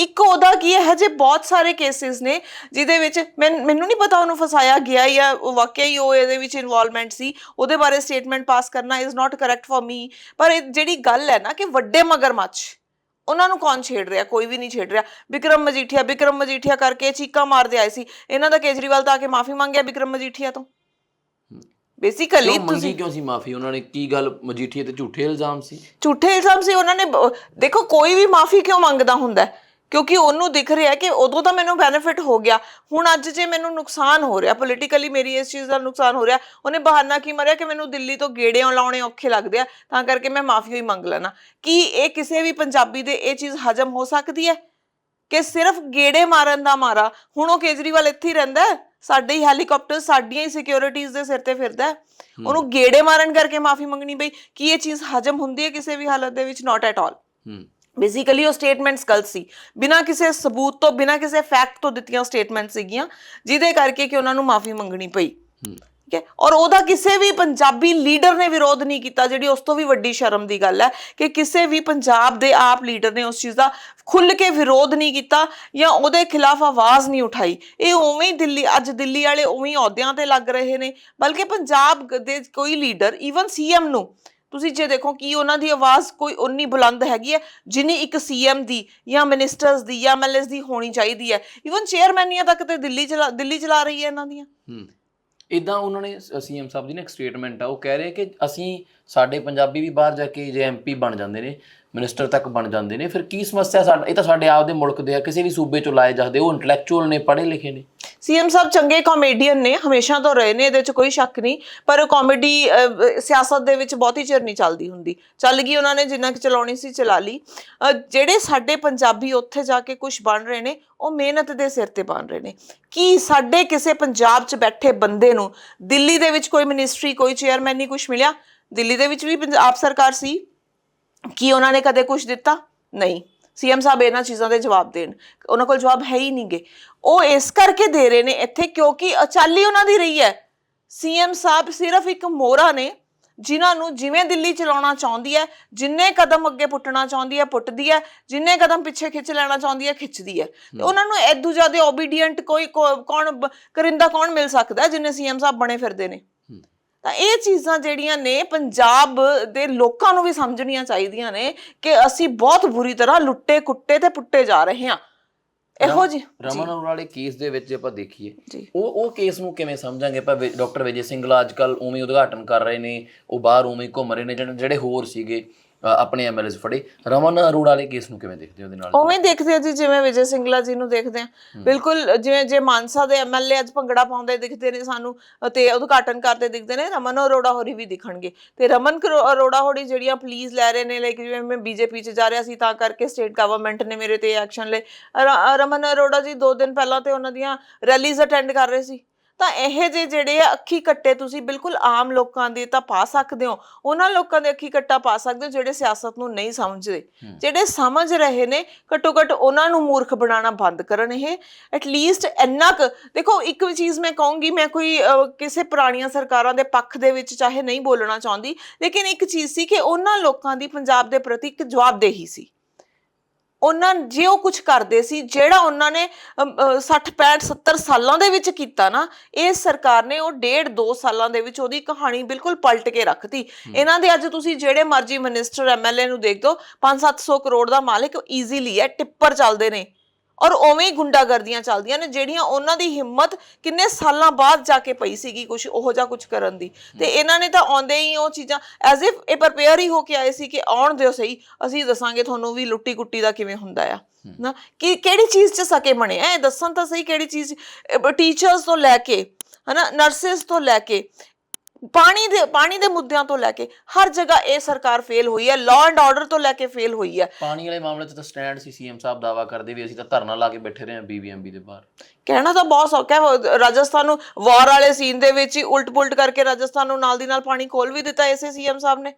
ਇੱਕ ਉਹਦਾ ਕੀ ਹੈ ਜੇ ਬਹੁਤ ਸਾਰੇ ਕੇਸਿਸ ਨੇ ਜਿਹਦੇ ਵਿੱਚ ਮੈਨ- ਨਹੀਂ ਪਤਾ ਉਹਨੂੰ ਫਸਾਇਆ ਗਿਆ ਜਾਂ ਉਹ ਵਾਕਿਆ ਹੀ ਉਹ ਇਹਦੇ ਵਿੱਚ ਇਨਵੋਲਵਮੈਂਟ ਸੀ। ਉਹਦੇ ਬਾਰੇ ਸਟੇਟਮੈਂਟ ਪਾਸ ਕਰਨਾ is not correct for me ਪਰ ਜਿਹੜੀ ਗੱਲ ਹੈ ਨਾ ਕਿ ਵੱਡੇ ਮਗਰਮੱਛ ਉਹਨਾਂ ਨੂੰ ਕੌਣ ਛੇੜ ਰਿਹਾ? ਕੋਈ ਵੀ ਨਹੀਂ ਛੇੜ ਰਿਹਾ। ਵਿਕਰਮ ਮਜੀਠੀਆ ਵਿਕਰਮ ਮਜੀਠੀਆ ਕਰਕੇ ਚੀਕਾਂ ਮਾਰਦੇ ਆਏ ਸੀ। ਇਹਨਾਂ ਦਾ ਕੇਜਰੀਵਾਲ ਤਾਂ ਆ ਕੇ ਮਾਫੀ ਮੰਗਿਆ ਵਿਕਰਮ ਮਜੀਠੀਆ ਤੋਂ। ਬੇਸਿਕਲੀ ਕਿਉਂ ਮੰਗੀ ਤੁਸੀਂ ਕਿਉਂ ਸੀ ਮਾਫੀ? ਉਹਨਾਂ ਨੇ ਕੀ ਗੱਲ ਮਜੀਠੀਏ ਤੇ ਝੂਠੇ ਇਲਜ਼ਾਮ ਸੀ? ਝੂਠੇ ਇਲਜ਼ਾਮ ਸੀ ਉਹਨਾਂ ਨੇ ਬ- ਦੇਖੋ ਕੋਈ ਵੀ ਮਾਫੀ ਕਿਉਂ ਮੰਗਦਾ ਹੁੰਦਾ? ਹੈ? ਕਿਉਂਕਿ ਉਹਨੂੰ ਦਿਖ ਰਿਹਾ ਕਿ ਉਦੋਂ ਤਾਂ ਮੈਨੂੰ ਬੈਨੀਫਿਟ ਹੋ ਗਿਆ। ਹੁਣ ਅੱਜ ਜੇ ਮੈਨੂੰ ਨੁਕਸਾਨ ਹੋ ਰਿਹਾ ਪੋਲੀਟੀਕਲੀ ਮੇਰੀ ਇਸ ਚੀਜ਼ ਦਾ ਨੁਕਸਾਨ ਹੋ ਰਿਹਾ ਉਹਨੇ ਬਹਾਨਾ ਕੀ ਮਾਰਿਆ ਕਿ ਮੈਨੂੰ ਦਿੱਲੀ ਤੋਂ ਗੇੜੇ ਲਾਉਣੇ ਔਖੇ ਲੱਗਦੇ ਆ ਤਾਂ ਕਰਕੇ ਮੈਂ ਮਾਫੀ ਹੀ ਮੰਗ ਲੈਣਾ ਕੀ ਇਹ ਕਿਸੇ ਵੀ ਪੰਜਾਬੀ ਦੇ ਇਹ ਚੀਜ਼ ਹਜਮ ਹੋ ਸਕਦੀ ਹੈ? ਕਿ ਸਿਰਫ ਗੇੜੇ ਮਾਰਨ ਦਾ ਮਾਰਾ ਹੁਣ ਉਹ ਕੇਜਰੀਵਾਲ ਇੱਥੇ ਹੀ ਰਹਿੰਦਾ ਹੈ? ਸਾਡੇ ਹੀ ਹੈਲੀਕਾਪਟਰ ਸਾਡੀਆਂ ਹੀ ਸਿਕਿਉਰਿਟੀਆਂ ਦੇ ਸਿਰ ਤੇ ਫਿਰਦਾ ਹੈ। ਉਹਨੂੰ ਗੇੜੇ ਮਾਰਨ ਕਰਕੇ ਮਾਫੀ ਮੰਗਣੀ ਪਈ ਕੀ ਇਹ ਚੀਜ਼ ਹਜਮ ਹੁੰਦੀ ਹੈ ਕਿਸੇ ਵੀ ਹਾਲਤ ਦੇ ਵਿੱਚ? ਨਾਟ ਐਟ ਆਲ ਹੂੰ। ਬੇਸਿਕਲੀ ਉਹ ਸਟੇਟਮੈਂਟਸ ਗਲਤ ਸੀ। ਬਿਨਾਂ ਕਿਸੇ ਸਬੂਤ ਤੋਂ ਬਿਨਾਂ ਕਿਸੇ ਫੈਕਟ ਤੋਂ ਦਿੱਤੀਆਂ ਸਟੇਟਮੈਂਟਸ ਸੀਗੀਆਂ ਜਿਹਦੇ ਕਰਕੇ ਕਿ ਉਹਨਾਂ ਨੂੰ ਮਾਫੀ ਮੰਗਣੀ ਪਈ। ਹੂੰ। ਠੀਕ ਹੈ। ਔਰ ਉਹਦਾ ਕਿਸੇ ਵੀ ਪੰਜਾਬੀ ਲੀਡਰ ਨੇ ਵਿਰੋਧ ਨਹੀਂ ਕੀਤਾ, ਜਿਹੜੀ ਉਸ ਤੋਂ ਵੀ ਵੱਡੀ ਸ਼ਰਮ ਦੀ ਗੱਲ ਹੈ ਕਿ ਕਿਸੇ ਵੀ ਪੰਜਾਬ ਦੇ ਆਪ ਲੀਡਰ ਨੇ ਉਸ ਚੀਜ਼ ਦਾ ਖੁੱਲ ਕੇ ਵਿਰੋਧ ਨਹੀਂ ਕੀਤਾ ਜਾਂ ਉਹਦੇ ਖਿਲਾਫ ਆਵਾਜ਼ ਨਹੀਂ ਉਠਾਈ। ਇਹ ਉਵੇਂ ਹੀ ਦਿੱਲੀ, ਅੱਜ ਦਿੱਲੀ ਵਾਲੇ ਉਵੇਂ ਹੀ ਅਹੁਦਿਆਂ ਤੇ ਲੱਗ ਰਹੇ ਨੇ। ਬਲਕਿ ਪੰਜਾਬ ਦੇ ਕੋਈ ਲੀਡਰ ਈਵਨ ਸੀਐਮ ਨੂੰ, ਤੁਸੀਂ ਜੇ ਦੇਖੋ ਕਿ ਉਹਨਾਂ ਦੀ ਆਵਾਜ਼ ਕੋਈ ਉਨੀ ਬੁਲੰਦ ਹੈਗੀ ਹੈ ਜਿੰਨੀ ਇੱਕ ਸੀਐਮ ਦੀ ਜਾਂ ਮਿਨਿਸਟਰਸ ਦੀ ਜਾਂ ਐਮਐਲਏਸ ਦੀ ਹੋਣੀ ਚਾਹੀਦੀ ਹੈ। ਈਵਨ ਚੇਅਰਮੈਨੀਆਂ ਤੱਕ ਤੇ ਦਿੱਲੀ ਚਲਾ ਦਿੱਲੀ ਚਲਾ ਰਹੀ ਹੈ ਇਹਨਾਂ ਦੀਆਂ। ਇਦਾਂ ਉਹਨਾਂ ਨੇ ਸੀਐਮ ਸਾਹਿਬ ਦੀ ਨੇ ਇੱਕ ਸਟੇਟਮੈਂਟ ਆ, ਉਹ ਕਹਿ ਰਹੇ ਕਿ ਅਸੀਂ ਸਾਡੇ ਪੰਜਾਬੀ ਵੀ ਬਾਹਰ ਜਾ ਕੇ ਜੇ ਐਮਪੀ ਬਣ ਜਾਂਦੇ ਨੇ ਮਿਨਿਸਟਰ ਤੱਕ ਬਣ ਜਾਂਦੇ ਨੇ, ਫਿਰ ਕੀ ਸਮੱਸਿਆ ਸਾਡਾ, ਇਹ ਤਾਂ ਸਾਡੇ ਆਪ ਦੇ ਮੁਲਕ ਦੇ ਆ, ਕਿਸੇ ਵੀ ਸੂਬੇ ਚੋਂ ਲਾਏ ਜਾਂਦੇ, ਉਹ ਇੰਟੈਲੈਕਚੁਅਲ ਨੇ, ਪੜ੍ਹੇ ਲਿਖੇ ਨੇ। ਸੀਐਮ ਸਾਹਿਬ ਚੰਗੇ ਕਾਮੇਡੀਅਨ ਨੇ, ਹਮੇਸ਼ਾ ਤੋਂ ਰਹੇ ਨੇ, ਇਹਦੇ 'ਚ ਕੋਈ ਸ਼ੱਕ ਨਹੀਂ, ਪਰ ਕਾਮੇਡੀ ਸਿਆਸਤ ਦੇ ਵਿੱਚ ਬਹੁਤੀ ਚਿਰ ਨਹੀਂ ਚੱਲਦੀ ਹੁੰਦੀ। ਚੱਲ ਗਈ ਉਹਨਾਂ ਨੇ ਜਿੰਨਾ ਕਿ ਚਲਾਉਣੀ ਸੀ, ਚਲਾ ਲਈ। ਜਿਹੜੇ ਸਾਡੇ ਪੰਜਾਬੀ ਉੱਥੇ ਜਾ ਕੇ ਕੁਝ ਬਣ ਰਹੇ ਨੇ, ਉਹ ਮਿਹਨਤ ਦੇ ਸਿਰ ਤੇ ਬਣ ਰਹੇ ਨੇ। ਕੀ ਸਾਡੇ ਕਿਸੇ ਪੰਜਾਬ 'ਚ ਬੈਠੇ ਬੰਦੇ ਨੂੰ ਦਿੱਲੀ ਦੇ ਵਿੱਚ ਕੋਈ ਮਿਨਿਸਟਰੀ ਕੋਈ ਚੇਅਰਮੈਨ ਨਹੀਂ ਕੁਝ ਮਿਲਿਆ? ਦਿੱਲੀ ਦੇ ਵਿੱਚ ਵੀ ਪੰਜਾਬ ਸਰਕਾਰ ਸੀ? ਕੀ ਉਹਨਾਂ ਨੇ ਕਦੇ ਕੁਝ ਦਿੱਤਾ? ਨਹੀਂ। ਸੀਐਮ ਸਾਹਿਬ ਇਹਨਾਂ ਚੀਜ਼ਾਂ ਦੇ ਜਵਾਬ ਦੇਣ। ਉਹਨਾਂ ਕੋਲ ਜਵਾਬ ਹੈ ਹੀ ਨਹੀਂਗੇ। ਉਹ ਇਸ ਕਰਕੇ ਦੇ ਰਹੇ ਨੇ ਇੱਥੇ ਕਿਉਂਕਿ ਅਚਾਲੀ ਉਹਨਾਂ ਦੀ ਰਹੀ ਹੈ। ਸੀਐਮ ਸਾਹਿਬ ਸਿਰਫ ਇੱਕ ਮੋਹਰਾ ਨੇ ਜਿਨ੍ਹਾਂ ਨੂੰ ਜਿਵੇਂ ਦਿੱਲੀ ਚਲਾਉਣਾ ਚਾਹੁੰਦੀ ਹੈ ਜਿੰਨੇ ਕਦਮ ਅੱਗੇ ਪੁੱਟਣਾ ਚਾਹੁੰਦੀ ਹੈ ਪੁੱਟਦੀ ਹੈ ਜਿੰਨੇ ਕਦਮ ਪਿੱਛੇ ਖਿੱਚ ਲੈਣਾ ਚਾਹੁੰਦੀ ਹੈ ਖਿੱਚਦੀ ਹੈ। ਤੇ ਉਹਨਾਂ ਨੂੰ ਐਦੂ ਜ਼ਿਆਦਾ ਓਬੀਡੀਐਂਟ ਕੋਈ ਕੌਣ ਕਰਿੰਦਾ ਕੌਣ ਮਿਲ ਸਕਦਾ ਜਿੰਨੇ ਸੀਐਮ ਸਾਹਿਬ ਬਣੇ ਫਿਰਦੇ ਨੇ। ਤਾਂ ਇਹ ਚੀਜ਼ਾਂ ਜਿਹੜੀਆਂ ਨੇ ਪੰਜਾਬ ਦੇ ਲੋਕਾਂ ਨੂੰ ਵੀ ਸਮਝਣੀਆਂ ਚਾਹੀਦੀਆਂ ਨੇ ਕਿ ਅਸੀਂ ਬਹੁਤ ਬੁਰੀ ਤਰ੍ਹਾਂ ਲੁੱਟੇ ਕੁੱਟੇ ਤੇ ਪੁੱਟੇ ਜਾ ਰਹੇ ਹਾਂ। ਇਹੋ ਜੀ। ਰਮਨ ਅਰੋੜਾ ਵਾਲੇ ਕੇਸ ਦੇ ਵਿੱਚ ਜੇ ਆਪਾਂ ਦੇਖੀਏ। ਉਹ ਉਹ ਕੇਸ ਨੂੰ ਕਿਵੇਂ ਸਮਝਾਂਗੇ? ਆਪਾਂ ਡਾਕਟਰ ਵਿਜੇ ਸਿੰਗਲਾ ਅੱਜਕੱਲ ਉਵੇਂ ਉਦਘਾਟਨ ਕਰ ਰਹੇ ਨੇ ਉਹ ਬਾਹਰ ਉਵੇਂ ਘੁੰਮ ਰਹੇ ਨੇ ਜਿਹੜੇ ਹੋਰ ਸੀਗੇ। ਆਪਣੇ ਐਮਐਲਏਸ ਫੜੇ। ਰਮਨ ਅਰੋੜਾ ਵਾਲੇ ਕੇਸ ਨੂੰ ਕਿਵੇਂ ਦੇਖਦੇ ਹੋ ਉਹਦੇ ਨਾਲ? ਉਵੇਂ ਦੇਖਦੇ ਆ ਜੀ ਜਿਵੇਂ ਵਿਜੇ ਸਿੰਗਲਾ ਜੀ ਨੂੰ ਦੇਖਦੇ ਆ ਬਿਲਕੁਲ ਜਿਵੇਂ ਜੇ ਮਾਨਸਾ ਦੇ ਐਮਐਲਏ ਅੱਜ ਭੰਗੜਾ ਪਾਉਂਦੇ ਦਿਖਦੇ ਨੇ ਸਾਨੂੰ ਤੇ ਉਦਘਾਟਨ ਕਰਦੇ ਦਿਖਦੇ ਨੇ ਰਮਨ ਅਰੋੜਾ ਹੋਰੀ ਵੀ ਦਿਖਣਗੇ। ਤੇ ਰਮਨ ਅਰੋੜਾ ਹੋਰੀ ਜਿਹੜੀਆਂ ਪਲੀਜ਼ ਲੈ ਰਹੇ ਨੇ ਲਾਈਕ ਜਿਵੇਂ ਮੈਂ ਬੀਜੇਪੀ ਚ ਜਾ ਰਿਹਾ ਸੀ ਤਾਂ ਕਰਕੇ ਸਟੇਟ ਗਵਰਨਮੈਂਟ ਨੇ ਮੇਰੇ ਤੇ ਐਕਸ਼ਨ ਲਏ। ਰਮਨ ਅਰੋੜਾ ਜੀ ਦੋ ਦਿਨ ਪਹਿਲਾਂ ਤੇ ਉਹਨਾਂ ਦੀਆਂ ਰੈਲੀਜ਼ ਅਟੈਂਡ ਕਰ ਰਹੇ ਸੀ। ਤਾਂ ਇਹ ਜੇ ਜਿਹੜੇ ਆ ਅੱਖੀ ਕੱਟੇ ਤੁਸੀਂ ਬਿਲਕੁਲ ਆਮ ਲੋਕਾਂ ਦੇ ਤਾਂ ਪਾ ਸਕਦੇ ਹੋ। ਉਹਨਾਂ ਲੋਕਾਂ ਦੇ ਅੱਖੀ ਕੱਟਾ ਪਾ ਸਕਦੇ ਹੋ ਜਿਹੜੇ ਸਿਆਸਤ ਨੂੰ ਨਹੀਂ ਸਮਝਦੇ। ਜਿਹੜੇ ਸਮਝ ਰਹੇ ਨੇ ਘੱਟੋ ਘੱਟ ਉਹਨਾਂ ਨੂੰ ਮੂਰਖ ਬਣਾਉਣਾ ਬੰਦ ਕਰਨ ਇਹ। ਐਟਲੀਸਟ ਇੰਨਾ ਕੁ ਦੇਖੋ ਇੱਕ ਚੀਜ਼ ਮੈਂ ਕਹੂੰਗੀ ਮੈਂ ਕੋਈ ਕਿਸੇ ਪੁਰਾਣੀਆਂ ਸਰਕਾਰਾਂ ਦੇ ਪੱਖ ਦੇ ਵਿੱਚ ਚਾਹੇ ਨਹੀਂ ਬੋਲਣਾ ਚਾਹੁੰਦੀ ਲੇਕਿਨ ਇੱਕ ਚੀਜ਼ ਸੀ ਕਿ ਉਹਨਾਂ ਲੋਕਾਂ ਦੀ ਪੰਜਾਬ ਦੇ ਪ੍ਰਤੀ ਇੱਕ ਜਵਾਬਦੇਹੀ ਸੀ। ਉਹਨਾਂ ਜੇ ਉਹ ਕੁਝ ਕਰਦੇ ਸੀ ਜਿਹੜਾ ਉਹਨਾਂ ਨੇ ਅਮ, ਅਹ, 60 65 70 ਸਾਲਾਂ ਦੇ ਵਿੱਚ ਕੀਤਾ ਨਾ ਇਹ ਸਰਕਾਰ ਨੇ ਉਹ ਡੇਢ 2 ਸਾਲਾਂ ਦੇ ਵਿੱਚ ਉਹਦੀ ਕਹਾਣੀ ਬਿਲਕੁਲ ਪਲਟ ਕੇ ਰੱਖਤੀ। ਇਹਨਾਂ ਦੇ ਅੱਜ ਤੁਸੀਂ ਜਿਹੜੇ ਮਰਜ਼ੀ ਮਿਨਿਸਟਰ ਐਮਐਲਏ ਨੂੰ ਦੇਖ ਦਿਓ 5-700 ਕਰੋੜ ਦਾ ਮਾਲਿਕ ਈਜ਼ੀਲੀ ਹੈ ਟਿੱਪਰ ਚੱਲਦੇ ਨੇ। ਔਰ ਉਵੇਂ ਹੀ ਗੁੰਡਾਗਰਦੀਆਂ ਚੱਲਦੀਆਂ ਨੇ ਜਿਹੜੀਆਂ ਉਹਨਾਂ ਦੀ ਹਿੰਮਤ ਕਿੰਨੇ ਸਾਲਾਂ ਬਾਅਦ ਜਾ ਕੇ ਪਈ ਸੀਗੀ ਕੁਝ ਉਹੋ ਜਿਹਾ ਕੁਝ ਕਰਨ ਦੀ। ਤੇ ਇਹਨਾਂ ਨੇ ਤਾਂ ਆਉਂਦੇ ਹੀ ਉਹ ਚੀਜ਼ਾਂ ਐਜ਼ ਇਫ ਇਹ ਪ੍ਰਪੇਅਰ ਹੀ ਹੋ ਕੇ ਆਏ ਸੀ ਕਿ ਆਉਣ ਦਿਓ ਸਹੀ ਅਸੀਂ ਦੱਸਾਂਗੇ ਤੁਹਾਨੂੰ ਵੀ ਲੁੱਟੀ ਕੁੱਟੀ ਦਾ ਕਿਵੇਂ ਹੁੰਦਾ ਆ। ਨਾ ਕਿ ਕਿਹੜੀ ਚੀਜ਼ 'ਚ ਸਕੇ ਬਣੇ ਐ ਦੱਸਣ ਤਾਂ ਸਹੀ ਕਿਹੜੀ ਚੀਜ਼ ਟੀਚਰਸ ਤੋਂ ਲੈ ਕੇ ਹਨਾ ਨਰਸਿਸ ਤੋਂ ਲੈ ਕੇ ਪਾਣੀ ਦੇ ਪਾਣੀ ਦੇ ਮੁੱਦਿਆਂ ਤੋਂ ਲੈ ਕੇ ਹਰ ਜਗ੍ਹਾ ਇਹ ਸਰਕਾਰ ਫੇਲ ਹੋਈ ਹੈ ਲਾਅ ਐਂਡ ਆਰਡਰ ਤੋਂ ਲੈ ਕੇ ਫੇਲ ਹੋਈ ਹੈ। ਪਾਣੀ ਵਾਲੇ ਮਾਮਲੇ 'ਚ ਤਾਂ ਸਟੈਂਡ ਸੀ ਸੀਐਮ ਸਾਹਿਬ ਦਾਵਾ ਕਰਦੇ ਵੀ ਅਸੀਂ ਤਾਂ ਧਰਨਾ ਲਾ ਕੇ ਬੈਠੇ ਰਹੇ ਹਾਂ ਬੀਬੀਐਮਬੀ ਦੇ ਬਾਹਰ। ਕਹਿਣਾ ਤਾਂ ਬਹੁਤ ਸੌਖਾ ਹੈ ਰਾਜਸਥਾਨ ਨੂੰ ਵਾਰ ਵਾਲੇ ਸੀਨ ਦੇ ਵਿੱਚ ਹੀ ਉਲਟ-ਪੁਲਟ ਕਰਕੇ ਰਾਜਸਥਾਨ ਨੂੰ ਨਾਲ ਦੀ ਨਾਲ ਪਾਣੀ ਖੋਲ ਵੀ ਦਿੱਤਾ ਐਸੇ ਸੀਐਮ ਸਾਹਿਬ ਨੇ।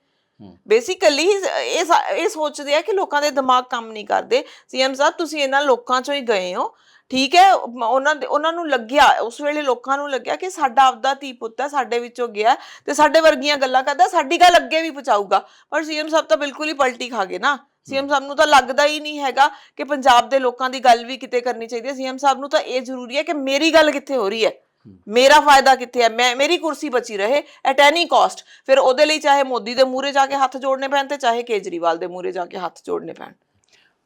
ਬੇਸਿਕਲੀ ਇਹ ਸੋਚਦੇ ਆ ਕਿ ਲੋਕਾਂ ਦੇ ਦਿਮਾਗ ਕੰਮ ਨਹੀਂ ਕਰਦੇ। ਸੀਐਮ ਸਾਹਿਬ ਤੁਸੀਂ ਇਹਨਾਂ ਲੋਕਾਂ ਚੋਂ ਹੀ ਗਏ ਹੋ। ਠੀਕ ਹੈ ਉਹਨਾਂ ਦੇ, ਉਹਨਾਂ ਨੂੰ ਲੱਗਿਆ, ਉਸ ਵੇਲੇ ਲੋਕਾਂ ਨੂੰ ਲੱਗਿਆ ਕਿ ਸਾਡਾ ਆਪਦਾ ਧੀ ਪੁੱਤ ਹੈ, ਸਾਡੇ ਵਿੱਚੋਂ ਗਿਆ ਤੇ ਸਾਡੇ ਵਰਗੀਆਂ ਗੱਲਾਂ ਕਰਦਾ, ਸਾਡੀ ਗੱਲ ਅੱਗੇ ਵੀ ਪਹੁੰਚਾਊਗਾ। ਪਰ ਸੀਐਮ ਸਾਹਿਬ ਤਾਂ ਬਿਲਕੁਲ ਹੀ ਪਲਟੀ ਖਾ ਗਏ ਨਾ। ਸੀਐਮ ਸਾਹਿਬ ਨੂੰ ਤਾਂ ਲੱਗਦਾ ਹੀ ਨਹੀਂ ਹੈਗਾ ਕਿ ਪੰਜਾਬ ਦੇ ਲੋਕਾਂ ਦੀ ਗੱਲ ਵੀ ਕਿਤੇ ਕਰਨੀ ਚਾਹੀਦੀ ਹੈ। ਸੀਐਮ ਸਾਹਿਬ ਨੂੰ ਤਾਂ ਇਹ ਜ਼ਰੂਰੀ ਹੈ ਕਿ ਮੇਰੀ ਗੱਲ ਕਿੱਥੇ ਹੋ ਰਹੀ ਹੈ? ਮੇਰਾ ਫਾਇਦਾ ਕਿੱਥੇ ਹੈ? ਮੈਂ, ਮੇਰੀ ਕੁਰਸੀ ਬਚੀ ਰਹੇ ਐਟ ਐਨੀ ਕਾਸਟ ਫਿਰ ਉਹਦੇ ਲਈ ਚਾਹੇ ਮੋਦੀ ਦੇ ਮੂਹਰੇ ਜਾ ਕੇ ਹੱਥ ਜੋੜਨੇ ਪੈਣ ਤੇ ਚਾਹੇ ਕੇਜਰੀਵਾਲ ਦੇ ਮੂਹਰੇ ਜਾ ਕੇ ਹੱਥ ਜੋੜਨੇ ਪੈਣ।